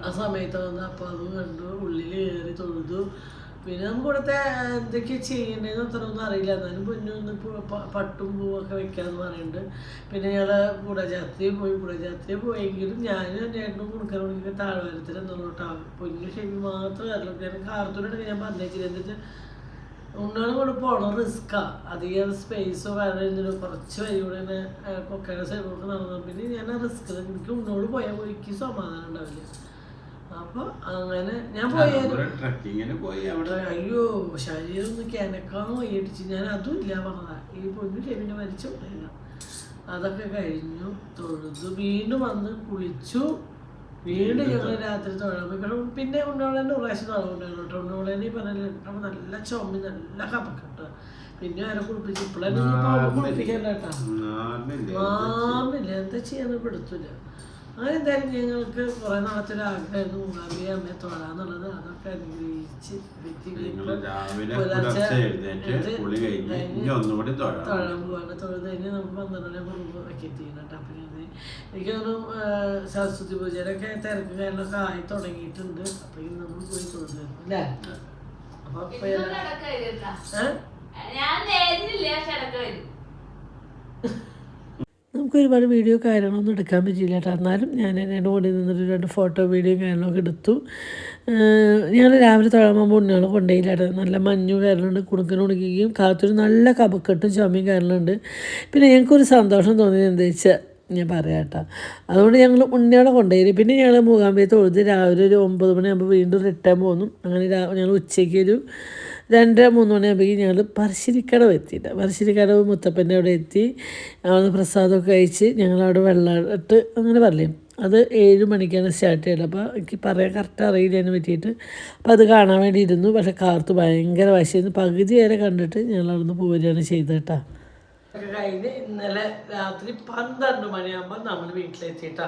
ആ സമയത്ത്. വന്ന് അപ്പോൾ അത് കണ്ടു ഉള്ളിൽ കയറി തൊഴുതു. പിന്നെ നമുക്ക് ഇവിടുത്തെ എന്തൊക്കെയാ ചെയ്യേണ്ടതെന്ന് അത്രയൊന്നും അറിയില്ല. എന്നാലും പൊന്നു ഒന്ന് പട്ടും പൂവൊക്കെ വെക്കാന്ന് പറയുന്നുണ്ട് പിന്നെ ഞങ്ങൾ കുടജാത്രി പോയി. കുടജാത്രി പോയെങ്കിലും ഞാനും ചേട്ടനും കൊടുക്കാൻ വേണ്ടി താഴ്വാരത്തിൽ എന്നോട്ടാ പൊന്നു ശരി മാത്രം അറിയില്ല ഞാൻ കാർത്തൂടെ ഞാൻ പറഞ്ഞേച്ചില്ല. എന്നിട്ട് ഉണ്ണാണ് പോണ പോകണം റിസ്ക്കാ അധികം സ്പേസോ കാര്യമോ കുറച്ച് വരി കൂടെ തന്നെ കൊക്കയുടെ സൈഡിലോട്ട് നടന്നു പിന്നെ ഞാൻ റിസ്ക് എനിക്ക് ഉണ്ണോട് പോയാൽ പോയിക്ക് സമാധാനം ഉണ്ടാവില്ല. അപ്പൊ അങ്ങനെ ഞാൻ പോയാലും അയ്യോ ശരീരം ഒന്ന് കിനക്കാൻ വയ്യടിച്ച്. ഞാൻ അതും ഇല്ല പറഞ്ഞതാ. ഈ പൊന്നു ചെവിന്റെ മരിച്ചു അതൊക്കെ കഴിഞ്ഞു തൊഴുതു വീണ്ടും വന്ന് കുളിച്ചു. വീണ്ടും ഞങ്ങൾ രാത്രി തൊഴാൻ പിന്നെ ഉണ്ണോളേന്റെ പ്രാവശ്യം തുടങ്ങുന്നുണ്ട് കേട്ടോ. ഉണ്ണോളേനെ പറഞ്ഞാൽ നല്ല ചുമ നല്ല കപ്പക്കെട്ട പിന്നെ ആരെ കുളിപ്പിച്ചു കുളിപ്പിക്കണ്ട കേട്ടോ. മാറില്ല എന്താ ചെയ്യാന്ന് പെടുത്തില്ല അങ്ങനെ എന്തായാലും ഞങ്ങൾക്ക് കുറെ നാളത്തെ ഒരു ആഗ്രഹമായിരുന്നു അമ്മയെ തൊഴാന്നുള്ളത് അതൊക്കെ അനുഗ്രഹിച്ച് തൊഴാൻ പോവാണ്. തൊഴുത് കഴിഞ്ഞ് നമുക്ക് പന്ത്രണ്ടര മണി മുമ്പ് വെക്കറ്റ് കേട്ടോ. എനിക്ക് തോന്നുന്നു സരസ്വതി പൂജയിലൊക്കെ തിരക്ക് കാര്യങ്ങളൊക്കെ ആയി തുടങ്ങിയിട്ടുണ്ട്. അപ്പൊ ഇനി നമ്മൾ പോയി തുടങ്ങുന്നു അല്ലേ? അപ്പൊ നമുക്ക് ഒരുപാട് വീഡിയോ കാര്യങ്ങളൊന്നും എടുക്കാൻ പറ്റിയില്ല കേട്ടോ എന്നാലും ഞാൻ എന്റെ കൂടെ നിന്നിട്ട് രണ്ട് ഫോട്ടോ വീഡിയോ കാര്യങ്ങളൊക്കെ എടുത്തു. ഞങ്ങൾ രാവിലെ തൊഴാൻ ഉണ്ണികളെ കൊണ്ടുപോയില്ലാട്ടോ നല്ല മഞ്ഞും കാര്യങ്ങളുണ്ട് കുണുക്കിന് കുണുക്കുകയും കാത്തൊരു നല്ല കപക്കെട്ടും ചുമയും കാര്യങ്ങളുണ്ട് പിന്നെ ഞങ്ങൾക്കൊരു സന്തോഷം തോന്നിയത് എന്താ വെച്ചാൽ ഞാൻ പറയാം കേട്ടോ. അതുകൊണ്ട് ഞങ്ങൾ ഉണ്ണിയോടെ കൊണ്ടുപോയി. പിന്നെ ഞങ്ങൾ മൂകാംബിയെ തൊഴുത് രാവിലെ ഒരു ഒമ്പത് മണിയാകുമ്പോൾ വീണ്ടും റിട്ടേൺ പോന്നു. അങ്ങനെ ഞങ്ങൾ ഉച്ചയ്ക്ക് ഒരു രണ്ടര മൂന്ന് മണിയാകുമ്പോഴേക്കും ഞങ്ങൾ പറശ്ശിനിക്കടവ് എത്തിയിട്ട് പറശ്ശിനിക്കടവ് മുത്തപ്പന്റെ അവിടെ എത്തി. അവിടെ പ്രസാദമൊക്കെ കഴിച്ച് ഞങ്ങളവിടെ വെള്ളം ഇട്ട് അങ്ങനെ പറയും അത് ഏഴ് മണിക്കാണ് സ്റ്റാർട്ട് ചെയ്തത് അപ്പോൾ എനിക്ക് പറയാൻ കറക്റ്റ് അറിയില്ല പറ്റിയിട്ട്. അപ്പോൾ അത് കാണാൻ വേണ്ടി ഇരുന്നു. പക്ഷേ കാർത്ത് ഭയങ്കര വശമായിരുന്നു പകുതി വരെ കണ്ടിട്ട് ഞങ്ങൾ അവിടുന്ന് പോരുകയാണ് ചെയ്തത് കേട്ടോ ഒക്കെ കഴിഞ്ഞ് ഇന്നലെ രാത്രി പന്ത്രണ്ട് മണിയാകുമ്പോൾ നമ്മൾ വീട്ടിലെത്തിയിട്ടാ.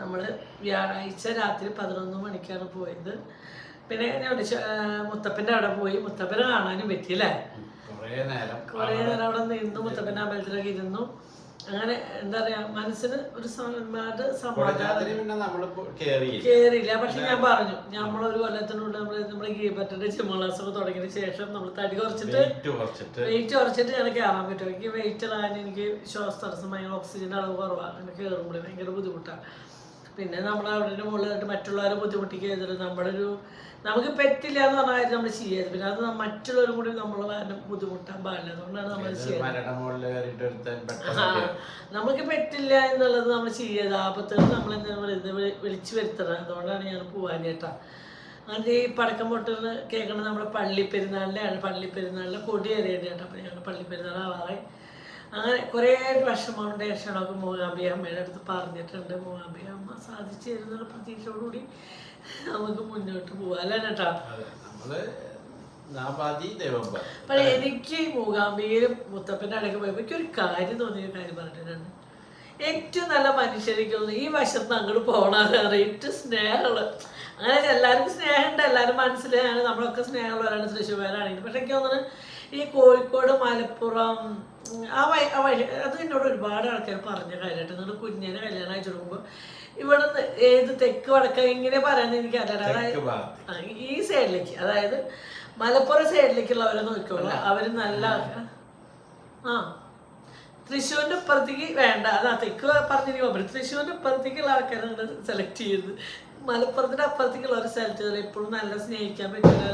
നമ്മൾ വ്യാഴാഴ്ച രാത്രി പതിനൊന്ന് മണിക്കാണ് പോയത്. പിന്നെ ഞാൻ മുത്തപ്പന്റെ അവിടെ പോയി. മുത്തപ്പനെ കാണാനും പറ്റിയില്ലേ? കുറേ നേരം കുറേ നേരം അവിടെ നിന്നു മുത്തപ്പന്റെ അമ്പലത്തിലൊക്കെ ഇരുന്നു. അങ്ങനെ എന്താ പറയാ മനസ്സിന് ഒരു കേറിയില്ല. പക്ഷെ ഞാൻ പറഞ്ഞു നമ്മളൊരു കൊല്ലത്തിനുള്ളിൽ നമ്മൾ നമ്മുടെ ഗീപറ്റിന്റെ ചിമ്മളാസൊക്കെ തുടങ്ങിയതിന് ശേഷം നമ്മൾ തടി കുറച്ചിട്ട് വെയിറ്റ് കുറച്ചിട്ട്. ഞാൻ കയറാൻ പറ്റും. എനിക്ക് വെയിറ്റ് ഇടാൻ എനിക്ക് ശ്വാസ തടസ്സം ഭയങ്കര ഓക്സിജന്റെ അളവ് കുറവാണ്. അങ്ങനെ കയറുമ്പോൾ ഭയങ്കര ബുദ്ധിമുട്ടാണ്. പിന്നെ നമ്മൾ അവിടെ മുകളിലായിട്ട് മറ്റുള്ളവരെ ബുദ്ധിമുട്ടിക്കുക നമ്മുടെ ഒരു നമുക്ക് പറ്റില്ല എന്ന് പറഞ്ഞാൽ നമ്മൾ ചെയ്യരുത് പിന്നെ അത് മറ്റുള്ളവരും കൂടി നമ്മൾ കാരണം ബുദ്ധിമുട്ടാൻ പാടില്ല. അതുകൊണ്ടാണ് നമ്മൾ ചെയ്യുന്നത് നമുക്ക് പറ്റില്ല എന്നുള്ളത് നമ്മൾ ചെയ്യരുത് ആപത്തുകൾ നമ്മൾ എന്താണ് വിളിച്ചു വരുത്തണം അതുകൊണ്ടാണ് ഞാൻ പോവാൻ കേട്ടാ. അങ്ങനെ ഈ പടക്കം പൊട്ടൽ കേൾക്കണത് നമ്മുടെ പള്ളി പെരുന്നാളിന്റെയാണ് പള്ളി പെരുന്നാളിലെ കൊടി എറിയേണ്ടത് കേട്ടോ. അപ്പോൾ ഞങ്ങൾ പള്ളി പെരുന്നാൾ ആവാറായി. അങ്ങനെ കുറേ വിഷമവും ക്ഷണമൊക്കെ മൂകാംബിക അമ്മയുടെ അടുത്ത് പറഞ്ഞിട്ടുണ്ട്. മൂകാംബിക അമ്മ സാധിച്ചു തരുന്നുള്ള പ്രതീക്ഷയോടുകൂടി നമുക്ക് മുന്നോട്ട് പോകാം അല്ലേ കേട്ടോ. അപ്പോൾ എനിക്ക് മൂകാംബികയിലും മുത്തപ്പന്റെ അടക്കം പോയപ്പോൾ എനിക്കൊരു കാര്യം തോന്നിയ കാര്യം പറഞ്ഞിട്ടുണ്ട് ഏറ്റവും നല്ല മനുഷ്യർക്ക് തോന്നുന്നു ഈ വശത്ത് അങ്ങോട്ട് പോകണമെന്നറിയാം ഏറ്റവും സ്നേഹമുള്ള അങ്ങനെ എല്ലാവർക്കും സ്നേഹമുണ്ട് എല്ലാവരും മനസ്സിലാണ് നമ്മളൊക്കെ സ്നേഹമുള്ളവരാണ് തൃശ്ശൂരാണെങ്കിലും പക്ഷെ എനിക്ക് തോന്നുന്നത് ഈ കോഴിക്കോട് മലപ്പുറം ആ വഴി ആ വഴി അത് എന്നോട് ഒരുപാട് ആൾക്കാർ പറഞ്ഞ കാര്യമായിട്ട് നിങ്ങൾ കുഞ്ഞിനെ കല്യാണം അയച്ചു കൊടുക്കുമ്പോൾ ഇവിടെ ഏത് തെക്ക് വടക്ക ഇങ്ങനെ പറയാൻ എനിക്ക് അറിയാം അതായത് ഈ സൈഡിലേക്ക്. അതായത് മലപ്പുറം സൈഡിലേക്കുള്ളവരെ നോക്കിക്കോളൂ. അവർ നല്ല ആ. തൃശ്ശൂരിന്റെ ഇപ്പുറത്തേക്ക് വേണ്ട. അതാ തെക്ക് പറഞ്ഞിരിക്കും പോകുമ്പോൾ തൃശ്ശൂരിന്റെ ഇപ്പുറത്തേക്കുള്ള ആൾക്കാരാണ് സെലക്ട് ചെയ്തത് മലപ്പുറത്തിന്റെ അപ്പുറത്തേക്കുള്ളവരെ സെലക്ട് ചെയ്തത് എപ്പോഴും നല്ല സ്നേഹിക്കാൻ പറ്റില്ല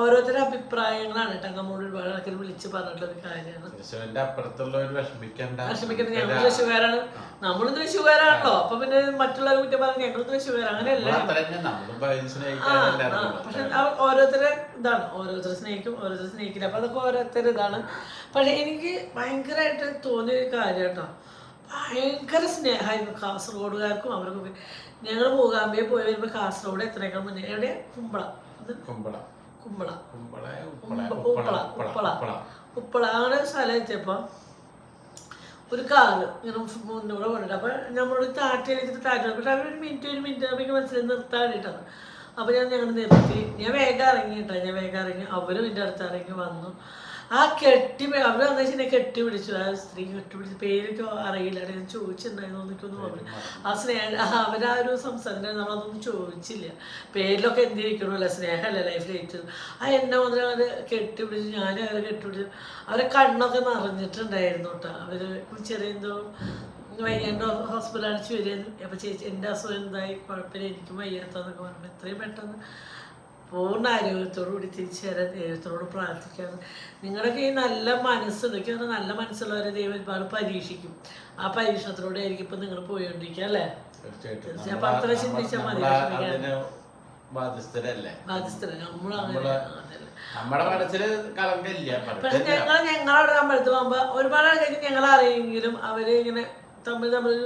ഓരോരുത്തരുടെ അഭിപ്രായങ്ങളാണ് കേട്ടോ. നമ്മളോട് ഒരുപാട് ആൾക്കാർ വിളിച്ച് പറഞ്ഞിട്ടുള്ള ഒരു കാര്യമാണ്. തൃശ്ശൂരിന്റെ അപ്പുറത്തുള്ളവർ വിഷമിക്കണ്ട. വിഷമിക്കണ്ട. ഞങ്ങൾ തൃശ്ശൂരാണ് നമ്മളും തൃശ്ശൂരാണല്ലോ അപ്പൊ പിന്നെ മറ്റുള്ളവർ കുറ്റം പറഞ്ഞ് ഞങ്ങൾ തൃശ്ശൂർ അങ്ങനെയല്ല? പക്ഷെ ഓരോരുത്തരെ ഇതാണ്. ഓരോരുത്തരെ സ്നേഹിക്കും ഓരോരുത്തരെ സ്നേഹിക്കില്ല. അപ്പൊ അതൊക്കെ ഓരോരുത്തരുടെ ഇതാണ്. പക്ഷെ എനിക്ക് ഭയങ്കരമായിട്ട് തോന്നിയ ഒരു കാര്യം കേട്ടോ. ഭയങ്കര സ്നേഹമായിരുന്നു കാസർഗോഡുകാർക്കും അവർക്കും ഞങ്ങൾ മൂകാംബിയെ പോയി വരുമ്പോൾ കാസർഗോഡ് എത്രയേക്കാൾ മുന്നേ? എവിടെ കുമ്പള. കുമ്പള. കുമ്പള. ഉപ്പള ഉപ്പ- ഉപ്പള അങ്ങനെ സ്ഥലം വെച്ചപ്പോ ഒരു കാറ് ഇങ്ങനെ മുന്നൂടെ കൊണ്ടിട്ട് അപ്പൊ നമ്മളോട് താറ്റി വെച്ചിട്ട് താറ്റി പക്ഷെ അവർ ഒരു മിനിറ്റ് ഒരു മിനിറ്റ് നമുക്ക് മനസ്സിലായി നിർത്താൻ വേണ്ടിയിട്ടാണ്. അപ്പൊ ഞാൻ ഞങ്ങൾ നിർത്തി. ഞാൻ വേഗം ഇറങ്ങിട്ടാ ഞാൻ വേഗം ഇറങ്ങി. അവരും എന്റെ അടുത്ത് ഇറങ്ങി വന്നു. ആ കെട്ടി അവർ വന്നു കെട്ടി പിടിച്ചു. ആ സ്ത്രീ കെട്ടി പിടിച്ചു പേരൊക്കെ അറിയില്ല. ഞാൻ ചോദിച്ചിട്ടുണ്ടായിരുന്നു പറഞ്ഞു. ആ സ്നേഹ അവരാ ഒരു സംസാരം നമ്മളതൊന്നും ചോദിച്ചില്ല. പേരിലൊക്കെ എന്തിരിക്കണമല്ല? സ്നേഹമല്ല ലൈഫിൽ ഏറ്റവും ആ എന്നെ മുതൽ അവർ കെട്ടി പിടിച്ചു ഞാനും അവരെ കെട്ടി പിടിച്ചു അവരെ കണ്ണൊക്കെ നിറഞ്ഞിട്ടുണ്ടായിരുന്നു കേട്ടോ. അവർ ചെറിയ എന്തോ വയ്യാണ്ട് ഹോസ്പിറ്റലിൽ അടിച്ച് വരിക അപ്പോൾ ചേച്ചി എന്റെ അസുഖം എന്തായി? കുഴപ്പമില്ല. എനിക്കും വയ്യാത്തതെന്നൊക്കെ പറഞ്ഞു. എത്രയും പെട്ടെന്ന് പൂർണ ആരോഗ്യത്തോടു കൂടി തിരിച്ചു വരാൻ ദൈവത്തോട് പ്രാർത്ഥിക്കാറ് നിങ്ങളൊക്കെ ഈ നല്ല മനസ്സ് ഇതൊക്കെ പറഞ്ഞാൽ നല്ല മനസ്സുള്ളവരെ ദൈവം ഒരുപാട് പരീക്ഷിക്കും. ആ പരീക്ഷണത്തിലൂടെ ആയിരിക്കും ഇപ്പം നിങ്ങൾ പോയിക്കൊണ്ടിരിക്കുക അല്ലേ? തീർച്ചയായും. അപ്പൊ അത്ര നമ്മൾ ചിന്തിച്ചാൽ മതി നമ്മൾ വിഷമിക്കാൻ. അതിന് ബാധ്യസ്ഥരല്ലേ? നമ്മളങ്ങനെ അതല്ലേ. നമ്മുടെ മനസ്സിൽ കളങ്കില്ല പക്ഷെ ഞങ്ങൾ ഞങ്ങളവിടെ അമ്പലത്തിൽ പോകുമ്പോ ഒരുപാട് ആൾക്കാർക്ക് ഞങ്ങൾ അറിയെങ്കിലും അവർ ഇങ്ങനെ തമ്മിൽ തമ്മിൽ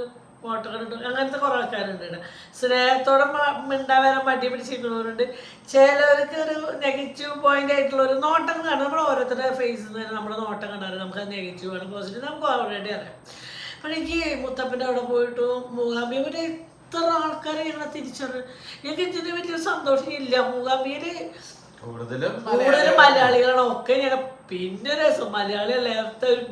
ഫോട്ടോ കണ്ടിട്ട് അങ്ങനത്തെ കുറേ ആൾക്കാരുണ്ട് ഇവിടെ സ്നേഹത്തോടെ മിണ്ടാൻ വരാൻ മടി പിടിച്ചിരിക്കുന്നവരുണ്ട്. ചിലവർക്ക് ഒരു നെഗറ്റീവ് പോയിന്റ് ആയിട്ടുള്ള ഒരു നോട്ടം കാണും. നമ്മൾ ഓരോരുത്തരുടെ ഫേസിൽ നിന്ന് നമ്മുടെ നോട്ടം കണ്ടാൽ നമുക്ക് അത് നെഗറ്റീവ് ആണ് പോസിറ്റീവ് നമുക്ക് ഓൾറെഡി അറിയാം. അപ്പം എനിക്ക് മുത്തപ്പന്റെ അവിടെ പോയിട്ട് മൂകാമ്പി ഒരു എത്ര ആൾക്കാരെ ഞങ്ങളെ തിരിച്ചറിഞ്ഞു. ഞങ്ങൾക്ക് ഇതിന് വലിയൊരു സന്തോഷം ഇല്ല. മൂകാംബിയിൽ കൂടുതലും കൂടുതലും മലയാളികളാണ്. ഒക്കെ ഞാൻ പിന്നെ രസം. മലയാളി അല്ലാത്ത ഒരു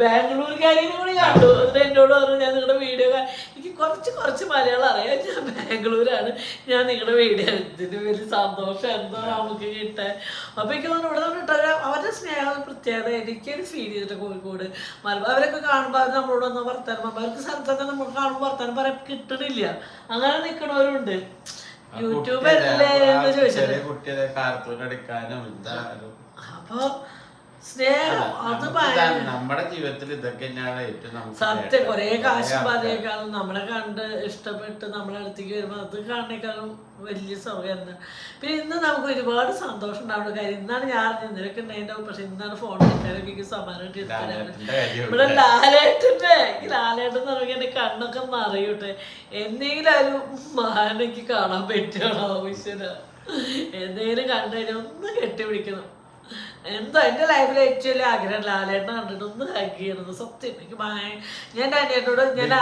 ബാംഗ്ലൂർക്കാരെയും കൂടി കണ്ടു. എന്നിട്ട് എന്നോട് പറഞ്ഞു ഞാൻ നിങ്ങളുടെ വീഡിയോ എനിക്ക് കുറച്ച് കുറച്ച് മലയാളം അറിയാം. ഞാൻ ബാംഗ്ലൂരാണ്. ഞാൻ നിങ്ങളുടെ വീഡിയോ ഇതിന് വലിയ സന്തോഷം എന്തോ നമുക്ക് കിട്ടാൻ അപ്പൊ എനിക്ക് തോന്നുന്നു ഇവിടെ നിന്ന് അവരുടെ സ്നേഹം പ്രത്യേകത എനിക്കൊരു ഫീൽ ചെയ്തിട്ട് കോഴിക്കോട് മലബാർ അവരൊക്കെ കാണുമ്പോൾ അവർ നമ്മളോട് ഒന്ന് വർത്താനം അവർക്ക് സ്ഥലത്തൊക്കെ നമ്മൾ കാണുമ്പോൾ വർത്താനം പറയാൻ കിട്ടണില്ല. അങ്ങനെ നിൽക്കണവരുണ്ട് യൂട്യൂബ് അല്ലേ എന്ന് ചോദിച്ചത്. കുട്ടികളെ കാർട്ടൂൺ എടുക്കാനും ഇതാനും അപ്പൊ സ്നേഹം അത് നമ്മുടെ ജീവിതത്തിൽ ഇതൊക്കെ തന്നെയാണ് ഏറ്റവും സത്യം. കൊറേ കാശ് പറഞ്ഞേക്കാളും നമ്മളെ കണ്ട് ഇഷ്ടപ്പെട്ട് നമ്മളെ അടുത്തേക്ക് വരുമ്പോൾ അത് കാണേക്കാളും വലിയ സൗകര്യം പിന്നെ ഇന്ന് നമുക്ക് ഒരുപാട് സന്തോഷം ഉണ്ടാവുന്ന കാര്യം ഇന്നാണ് ഞാൻ ഇന്നലൊക്കെ ഉണ്ടായിട്ടുണ്ടാവും പക്ഷെ ഇന്നാണ് ഫോൺ കിട്ടാനൊക്കെ സമാനം ലാലേട്ടന്റെ ഇവിടെ ലാലേട്ടന്റെ എനിക്ക് ലാലേട്ടൻ എന്ന് പറയുമ്പോൾ എന്റെ കണ്ണൊക്കെ നിറയൂട്ടെ. എന്തെങ്കിലും ഒരു മാനയ്ക്ക് കാണാൻ പറ്റുകയാണോ ആവശ്യം എന്തെങ്കിലും കണ്ടു കഴിഞ്ഞാൽ ഒന്ന് കെട്ടിപ്പിടിക്കണം. എന്താ എന്റെ ലൈഫിൽ ഏറ്റവും വലിയ ആഗ്രഹം ലാലേട്ടനെ കണ്ടിട്ട് ഒന്ന് ഹാക്ക് ചെയ്യണമെന്ന് സത്യം. എനിക്ക് ഞാൻ അനിയനോട് ഞാൻ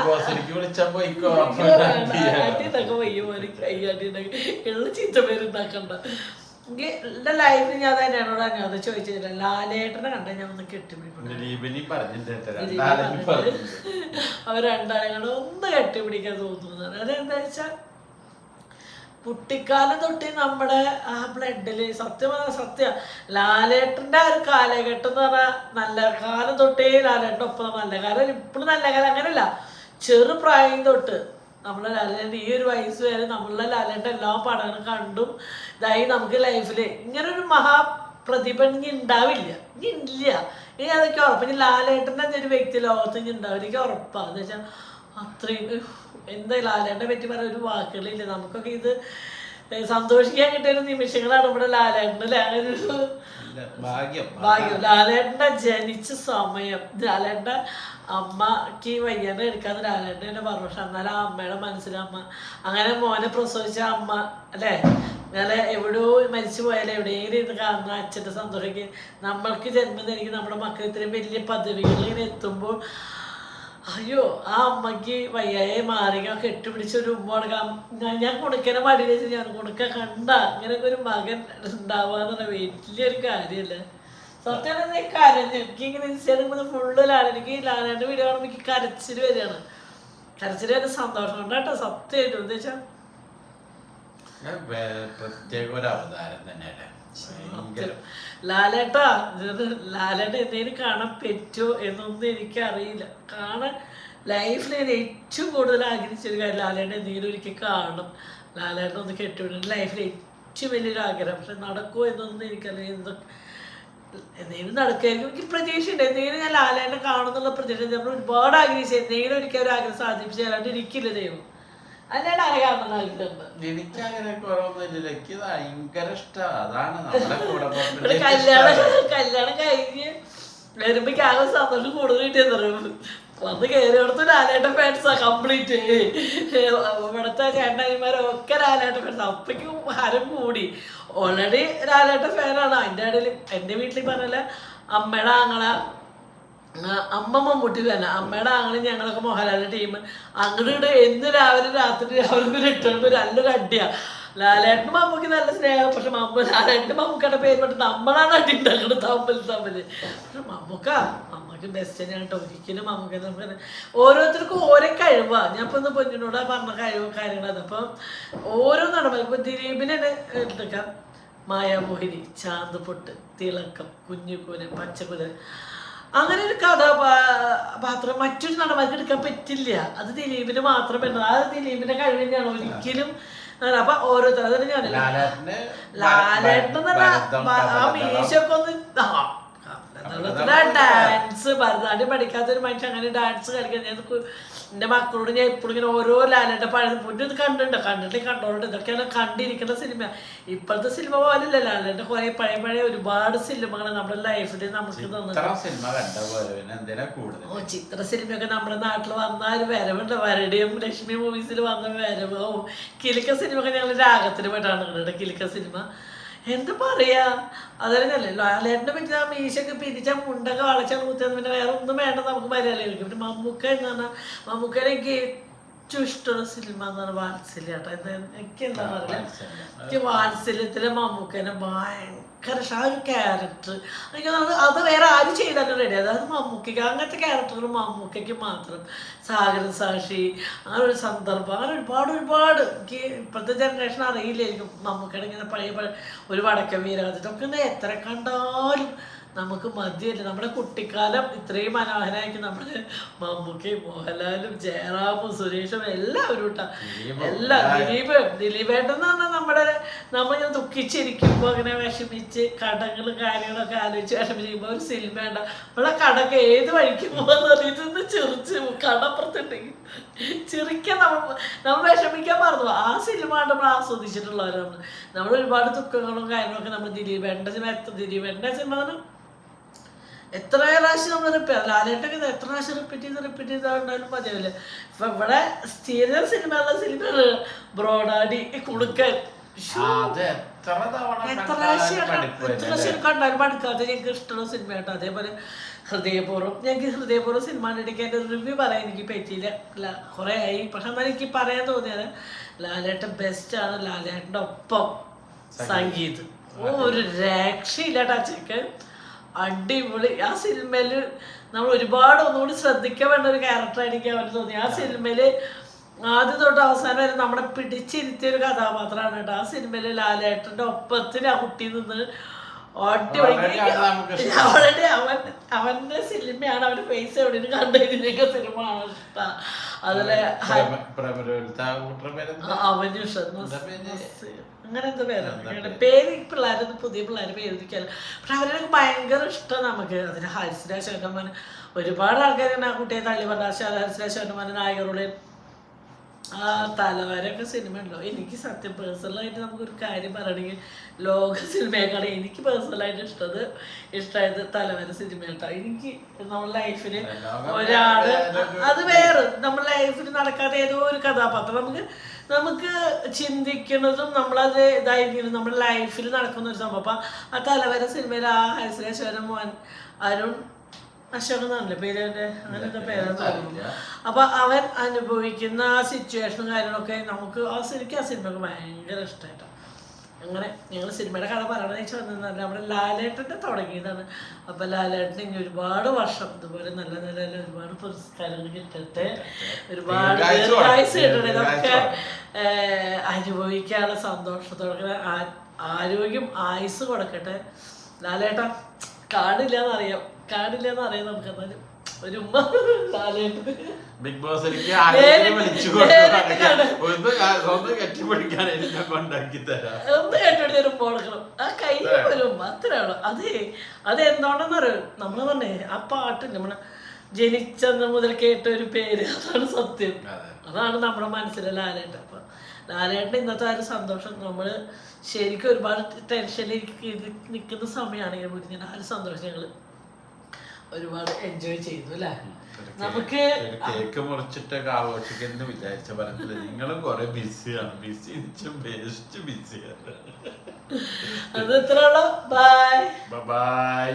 ആട്ടിന്നൊക്കെ വയ്യ പോലെ കൈയാട്ടിന്നൊക്കെ എള്ള ചീത്ത പേരുണ്ടാക്കണ്ട എനിക്ക് എന്റെ ലൈഫിൽ ഞാൻ തന്നെയാണോട് അനിയോട് ചോദിച്ചില്ല ലാലേട്ടനെ കണ്ട ഞാൻ ഒന്ന് കെട്ടിപ്പിടിക്കണം ദിലീപിനി പറഞ്ഞിട്ടുണ്ട് കേട്ടോ. രണ്ടാളും പറഞ്ഞിട്ടുണ്ട്. അവർ രണ്ടാളെ കൂടെ ഒന്ന് കെട്ടിപ്പിടിക്കാൻ തോന്നുന്നു. അതെന്താ വെച്ചാൽ കുട്ടിക്കാലം തൊട്ട് നമ്മുടെ ആ ബ്ലഡിൽ സത്യം സത്യ. ലാലേട്ടന്റെ ആ ഒരു കാലഘട്ടം എന്ന് പറഞ്ഞാൽ നല്ല കാലം തൊട്ടേ ലാലേട്ടന്റെ ഒപ്പം നല്ല കാലം. ഇപ്പോഴും നല്ല കാലം. അങ്ങനെയല്ല. ചെറുപ്രായം തൊട്ട് നമ്മളെ ലാലേട്ടൻ ഈ ഒരു വയസ്സ് വരെ നമ്മളെ ലാലേട്ടൻ എല്ലാ പടങ്ങളും കണ്ടും ഇതായി നമുക്ക് ലൈഫിൽ ഇങ്ങനെ ഒരു മഹാ പ്രതിഭ ഇനി ഉണ്ടാവില്ല. ഇനി ഇല്ല. ഇനി അതൊക്കെ ഉറപ്പ്. ഇനി ലാലേട്ടന്റെ ഒരു വ്യക്തി ലോകത്ത് ഇനി ഉണ്ടാവില്ല. എനിക്ക് ഉറപ്പാണ് വെച്ചാൽ അത്രയും എന്താ ലാലേട്ടനെ പറ്റി പറയാൻ ഒരു വാക്കുകളില്ല. നമുക്കൊക്കെ ഇത് സന്തോഷിക്കാൻ കിട്ടിയ ഒരു നിമിഷങ്ങളാണ് ഇവിടെ ലാലേട്ടന്റെ ലാലൊരു ഭാഗ്യം. ഭാഗ്യം. ലാലേട്ടന്റെ ജനിച്ച സമയം ലാലേട്ടന്റെ അമ്മയ്ക്ക് വയ്യാണ്ട് എടുക്കാന്ന് ലാലേട്ടൻ എന്നെ പറഞ്ഞു പക്ഷെ എന്നാലും ആ അമ്മയുടെ മനസ്സിലെ അമ്മ അങ്ങനെ മോനെ പ്രസവിച്ച അമ്മ അല്ലേ? ഇന്നലെ എവിടെയോ മരിച്ചു പോയാലും എവിടെയെങ്കിലും ഇരുന്ന് കാണുന്ന അച്ഛന്റെ സന്തോഷമൊക്കെ നമ്മൾക്ക് ജന്മം തനിക്ക് നമ്മുടെ മക്കൾ ഇത്രയും വലിയ പദവികളിൽ ഇങ്ങനെ എത്തുമ്പോൾ അയ്യോ ആ അമ്മയ്ക്ക് വയ്യായ മാറിക കെട്ടുപിടിച്ച ഒരു ഉമ്മ കൊടുക്കാം ഞാൻ ഞാൻ കുണുക്കനെ മടി ഞാൻ കുണുക്ക കണ്ട ഇങ്ങനെയൊക്കെ ഒരു മകൻ ഉണ്ടാവാന്നുള്ള വലിയൊരു കാര്യല്ല? സത്യം പറഞ്ഞാൽ കരഞ്ഞു എനിക്ക് ഇങ്ങനെ ഇൻസ്റ്റാഗ്രാമിൽ ഫുള്ള് ലാല എനിക്ക് വീഡിയോ കാണുമ്പോൾ എനിക്ക് കരച്ചിൽ വരികയാണ്. കരച്ചിൽ വരുന്ന സന്തോഷം കൊണ്ട് കേട്ടോ സത്യമായിട്ടും. എന്താ വെച്ചാൽ പ്രത്യേക ഒരു അവതാരം തന്നെയല്ലേ? ലാലേട്ടാ ലാലേട്ട എന്തെങ്കിലും കാണാൻ പറ്റുമോ എന്നൊന്നും എനിക്കറിയില്ല. കാണാൻ ലൈഫിൽ ഞാൻ ഏറ്റവും കൂടുതൽ ആഗ്രഹിച്ചൊരു കാര്യം ലാലേട്ട എന്തെങ്കിലും ഒരിക്കൽ കാണണം. ലാലേട്ട ഒന്ന് കെട്ടിവിടും ലൈഫിൽ ഏറ്റവും വലിയൊരു ആഗ്രഹം. പക്ഷെ നടക്കുമോ എന്നൊന്നും എനിക്കറിയാം എന്തൊക്കെ എന്തെങ്കിലും നടക്കുമായിരിക്കും എനിക്ക് പ്രതീക്ഷയുണ്ട്. എന്തെങ്കിലും ഞാൻ ലാലേട്ടനെ കാണുന്നുള്ള പ്രതീക്ഷ. നമ്മൾ ഒരുപാട് ആഗ്രഹിച്ചു. എന്തെങ്കിലും ഒരിക്കൽ ഒരു ആഗ്രഹം സാധിപ്പിച്ചു തരാണ്ട് ഇരിക്കില്ല ദൈവം. അല്ലാണ്ട് ആഗ്രഹമുണ്ട് എനിക്ക് അങ്ങനെ കുറവൊന്നുമില്ല എനിക്ക് ഭയങ്കര ഇഷ്ടമാണ് അതാണ് നമ്മുടെ കൂടെ ഇവിടെ കല്യാണം കല്യാണം കഴിഞ്ഞ് വരുമ്പോ ആകെ സന്തോഷം കൂടുതൽ കിട്ടിയെന്ന് വന്ന് കയറി കൊടുത്ത് ലാലേട്ട ഫാൻസാ കംപ്ലീറ്റ് ഇവിടുത്തെ ചേട്ടന്മാരൊക്കെ ലാലേട്ട ഫാൻസ് അപ്പയ്ക്കും ഹരം കൂടി. ഓൾറെഡി ലാലേട്ട ഫാനാണ് അതിന്റെ ഇടയിൽ എന്റെ വീട്ടിൽ പറഞ്ഞാൽ അമ്മയുടെ ആങ്ങള അമ്മ മമ്മൂട്ടി അമ്മയുടെ ആങ്ങളും ഞങ്ങളൊക്കെ മോഹൻലാലിന്റെ ടീം അങ്ങോട്ട് എന്ന് രാവിലെ രാത്രി രാവിലെ ഇട്ടുകൊണ്ട് നല്ലൊരു അടിയാ. ലാലേട്ടനും മമ്മൂക്ക് നല്ല സ്നേഹം. പക്ഷെ മമ്മ ലാലേട്ടനും മമ്മൂക്കയുടെ പേര് പെട്ട് നമ്മളാണ് അടി ഉണ്ടാക്കുന്നത് തമ്മിൽ തമ്മിൽ. പക്ഷെ മമ്മൂക്ക മമ്മൂക്ക് ബെസ്റ്റ് തന്നെയാണ് കേട്ടോ ഒരിക്കലും മമ്മൂക്ക നമുക്ക് ഓരോരുത്തർക്കും ഓരോ കഴിവാ. ഞാൻ ഇപ്പൊ ഒന്ന് പൊന്നിനോട് പറഞ്ഞ കഴിവ് കാര്യങ്ങളത് അപ്പം ഓരോ നടപടി ഇപ്പൊ ദിലീപിനെ എടുത്തേക്കാം. മായാമോഹിനി ചാന്തുപൊട്ട് തിളക്കം കുഞ്ഞുകൂന് പച്ചക്കുലൻ. അങ്ങനെ ഒരു കഥാപാത്രം മറ്റൊരു നടന്മാർക്ക് എടുക്കാൻ പറ്റില്ല അത് ദിലീപിന് മാത്രം പറ്റുന്നത് ആ ദിലീപിന്റെ കഴിവ് തന്നെയാണ് ഒരിക്കലും. അപ്പൊ ഓരോരുത്തർ ഞാൻ ലാലേട്ടൻ എന്ന് ആ. മീശൊക്കെ ഒന്ന് ഡാൻസ് ഭരതനാട്യം പഠിക്കാത്ത ഒരു മനുഷ്യൻ അങ്ങനെ ഡാൻസ് കളിക്കാൻ. ഞാൻ എന്റെ എന്റെ മക്കളോട് ഞാൻ ഇപ്പോഴും ഇങ്ങനെ ഓരോ ലാലയുടെ പഴയ മുന്നേ ഇത് കണ്ടിട്ടുണ്ട്? കണ്ടിട്ട് കണ്ടോണ്ട് ഇതൊക്കെയാണ് കണ്ടിരിക്കുന്ന സിനിമ ഇപ്പോഴത്തെ സിനിമ പോലല്ല ലാലയുടെ കുറെ പഴയ പഴയ ഒരുപാട് സിനിമകൾ നമ്മുടെ ലൈഫിൽ നമുക്ക് തന്നിട്ടുണ്ട്. ഓ ചിത്ര സിനിമയൊക്കെ നമ്മുടെ നാട്ടിൽ വന്ന ഒരു വരവുണ്ട്. വരടിയും ലക്ഷ്മി മൂവീസിൽ വന്ന വരവ്. ഓ കിലുക്ക സിനിമയൊക്കെ ഞങ്ങൾ രാഗത്തിന് പോയിട്ടാണ് കിലുക്ക സിനിമ എന്താ പറയാ? അതല്ലേ ലാലേട്ടനെ പറ്റി ആ മീശൊക്കെ പിരിച്ച മുണ്ടൊക്കെ വളച്ചാൽ കുത്തിയത് പിന്നെ വേറെ ഒന്നും വേണ്ട നമുക്ക് മലയാളികൾക്ക് പിന്നെ മമ്മൂക്ക എന്ന് പറഞ്ഞാൽ മമ്മൂക്കനെ എനിക്ക് ഏറ്റവും ഇഷ്ടമുള്ള സിനിമ എന്ന് പറഞ്ഞാൽ വാത്സല്യ കേട്ടോ എന്താ എനിക്ക് എന്താ പറയുക എനിക്ക് വാത്സല്യത്തിലെ മമ്മൂക്കനെ ഭയങ്കര ഇഷ്ടം ആ ഒരു ക്യാരക്ടർ എനിക്ക് അത് വേറെ ആരും ചെയ്താലും റെഡി അതായത് മമ്മൂക്കയ്ക്ക് അങ്ങനത്തെ ക്യാരക്ടറുകൾ മമ്മൂക്കയ്ക്ക് മാത്രം. സാഗര സാക്ഷി അങ്ങനെ ഒരു സന്ദർഭം അങ്ങനെ ഒരുപാട് ഒരുപാട്. എനിക്ക് ഇപ്പോഴത്തെ ജനറേഷൻ അറിയില്ലായിരിക്കും മമ്മൂക്കയുടെ ഇങ്ങനെ പഴയ പഴയ ഒരു വടക്കൻ വീരാതിട്ടൊക്കെ എത്ര കണ്ടാലും നമുക്ക് മതിയല്ല. നമ്മുടെ കുട്ടിക്കാലം ഇത്രയും മനോഹരമായിരിക്കും. നമ്മുടെ മമ്മൂക്കയും മോഹൻലാലും ജയറാമും സുരേഷും എല്ലാവരും കേട്ടോ എല്ലാം. ദിലീപ്. ദിലീപേട്ടൻ എന്ന് പറഞ്ഞാൽ നമ്മുടെ നമ്മളിങ്ങനെ ദുഃഖിച്ചിരിക്കുമ്പോൾ അങ്ങനെ വിഷമിച്ച് കടകളും കാര്യങ്ങളൊക്കെ ആലോചിച്ച് വിഷമിച്ചിരിക്കുമ്പോൾ ഒരു സിനിമ വേണ്ട നമ്മളെ കടക്ക് ഏത് വഴിക്ക് പോകുന്ന ഇതൊന്ന് ചിറിച്ച് കടപ്പുറത്തുണ്ടെങ്കിൽ ചിരിക്കാൻ നമ്മൾ നമ്മൾ വിഷമിക്കാൻ മറന്നു ആ സിനിമ കണ്ട് നമ്മൾ ആസ്വദിച്ചിട്ടുള്ളവരാണ് നമ്മൾ ഒരുപാട് ദുഃഖങ്ങളും കാര്യങ്ങളൊക്കെ നമ്മൾ ദിലീപേട്ടന്റെ സിനിമ എത്ര ദിലീപേട്ടന്റെ സിനിമ എത്ര പ്രാവശ്യം നമ്മൾ റിപ്പീറ്റ് ലാലേട്ടൊക്കെ ഇത് എത്ര പ്രാവശ്യം റിപ്പീറ്റ് ചെയ്ത് റിപ്പീറ്റ് ചെയ്താലും മതിയാവില്ല. ഇപ്പൊ ഇവിടെ സ്ഥിരം സിനിമയുള്ള സിനിമയാണ് സിനിമ ബ്രോഡാടി കുളുക്കൻ അത് എത്ര പ്രാവശ്യം കണ്ടാലും ഞങ്ങൾക്ക് ഇഷ്ടമുള്ള സിനിമയാട്ടോ അതേപോലെ ഹൃദയപൂർവം ഞങ്ങൾക്ക് ഹൃദയപൂർവം സിനിമ കണ്ടിട്ട് എന്റെ റിവ്യൂ പറയാൻ എനിക്ക് പറ്റിയില്ല. കുറേ ആയി. പക്ഷെ എന്നാലും എനിക്ക് പറയാൻ തോന്നിയത് ലാലേട്ടൻ ബെസ്റ്റാണ് ലാലേട്ടന്റെ ഒപ്പം സംഗീത്. ഒരു രക്ഷയില്ല ടച്ചൊക്കെ. അടിപൊളി. ആ സിനിമയിൽ നമ്മൾ ഒരുപാട് ഒന്നുകൂടി ശ്രദ്ധിക്കാൻ വേണ്ട ഒരു ക്യാരക്ടർ എനിക്ക് അവന് തോന്നി ആ സിനിമയിൽ ആദ്യം തൊട്ട് അവസാനം വരെ നമ്മളെ പിടിച്ചിരുത്തിയ ഒരു കഥാപാത്രമാണ് കേട്ടോ. ആ സിനിമയിൽ ലാലേട്ടന്റെ ഒപ്പത്തിന് ആ കുട്ടി നിന്ന്. ഓൾറെഡി അവൻ അവന്റെ സിനിമയാണ് അവന്റെ ഫേസ് എവിടെ കണ്ടതിനൊക്കെ സിനിമ ഇഷ്ടം. അതിലെ അവന്? അങ്ങനെ എന്താ പേരാണ് പേര്. ഈ പിള്ളേരൊന്നും പുതിയ പിള്ളേർ പേരിരിക്കല്ല പക്ഷെ അവരൊക്കെ ഭയങ്കര ഇഷ്ടം നമുക്ക്. അതിന് ഹരിശ്രാ ശോകമാൻ ഒരുപാട് ആൾക്കാർ ആ കുട്ടിയെ തള്ളി പറഞ്ഞ ഹരിശ്രാ ശോകമാൻ നായകരുടെ ആ തലവരൊക്കെ സിനിമ ഉണ്ടോ എനിക്ക് സത്യം പേഴ്സണലായിട്ട് നമുക്കൊരു കാര്യം പറയണമെങ്കിൽ ലോക സിനിമയെക്കാണ് എനിക്ക് പേഴ്സണലായിട്ട് ഇഷ്ടത് ഇഷ്ടമായത് തലവര സിനിമ കേട്ടോ എനിക്ക് നമ്മുടെ ലൈഫിൽ ഒരാൾ അത് വേറെ. നമ്മുടെ ലൈഫിൽ നടക്കാത്ത ഏതോ ഒരു കഥാപാത്രം നമുക്ക് നമുക്ക് ചിന്തിക്കുന്നതും നമ്മളത് ഇതായിരിക്കും. നമ്മുടെ ലൈഫിൽ നടക്കുന്ന ഒരു സംഭവം. അപ്പം ആ തലവര സിനിമയിൽ ആ ഹരിശ്രേശ്വരൻ മോൻ അരുൺ അശോകൻ എന്നാണല്ലേ പേര് അവന്റെ അങ്ങനത്തെ പേരെന്നറിയില്ല പേരാന്ന് തോന്നുന്നു. അപ്പൊ അവൻ അനുഭവിക്കുന്ന ആ സിറ്റുവേഷനും കാര്യങ്ങളൊക്കെ നമുക്ക് ആ ശരിക്കും ആ സിനിമക്ക് ഭയങ്കര ഇഷ്ടമായിട്ടാണ്. അങ്ങനെ ഞങ്ങൾ സിനിമയുടെ കഥ പറയണമെന്ന് പറഞ്ഞാൽ നമ്മുടെ ലാലേട്ടന്റെ തുടങ്ങിയതാണ്. അപ്പോൾ ലാലേട്ടൻ ഇനി ഒരുപാട് വർഷം ഇതുപോലെ നല്ല നല്ല നല്ല ഒരുപാട് പുരസ്കാരങ്ങൾ കിട്ടട്ടെ. ഒരുപാട് ദീർഘായുസ്സ് കിട്ടണേ നമുക്ക് അനുഭവിക്കാനുള്ള സന്തോഷത്തോടെ ആ- ആരോഗ്യം ആയുസ് കൊടുക്കട്ടെ. ലാലേട്ട കാടില്ല എന്നറിയാം കാടില്ല എന്നറിയാം നമുക്ക് എന്നാലും ഒരു ഉമ്മ ലാലേട്ടന് ബിഗ് ബോസ് എനിക്ക് ആരെങ്കിലും വിളിച്ചു. ഒന്ന് ഒന്ന് കെട്ടിപ്പിടിക്കാൻ തരാം. ഒന്ന് കേട്ടോടി ഒരു ഉമ്മ കൊടുക്കണം. ആ കൈ ഒരു ഉമ്മ അത്രയാണ് അതെ അത് എന്തുകൊണ്ടെന്നറിയോ നമ്മൾ പറഞ്ഞേ ആ പാട്ട് നമ്മളെ ജനിച്ചന്ന് മുതൽ കേട്ട ഒരു പേര് അതാണ് സത്യം. അതാണ് നമ്മുടെ മനസ്സിലെ ലാലേട്ടൻ. അപ്പൊ ലാലേട്ടൻ ഇന്നത്തെ ആ ഒരു സന്തോഷം നമ്മൾ ശരിക്കും ഒരുപാട് ടെൻഷനിൽ നിൽക്കുന്ന സമയമാണെങ്കിൽ ഞാൻ ആ ഒരു സന്തോഷം ഞങ്ങൾ ഒരുപാട് എൻജോയ് ചെയ്തു അല്ലേ? നമുക്ക് കേക്ക് മുറിച്ചിട്ടൊക്കെ ആഘോഷിക്കുന്നു വിചാരിച്ച പറഞ്ഞില്ല നിങ്ങളും കുറെ ബിസിയാണ് ബിസി ബെസ്റ്റ് ബിസിയാണ് അത് എത്രയുള്ള ബൈ ബൈ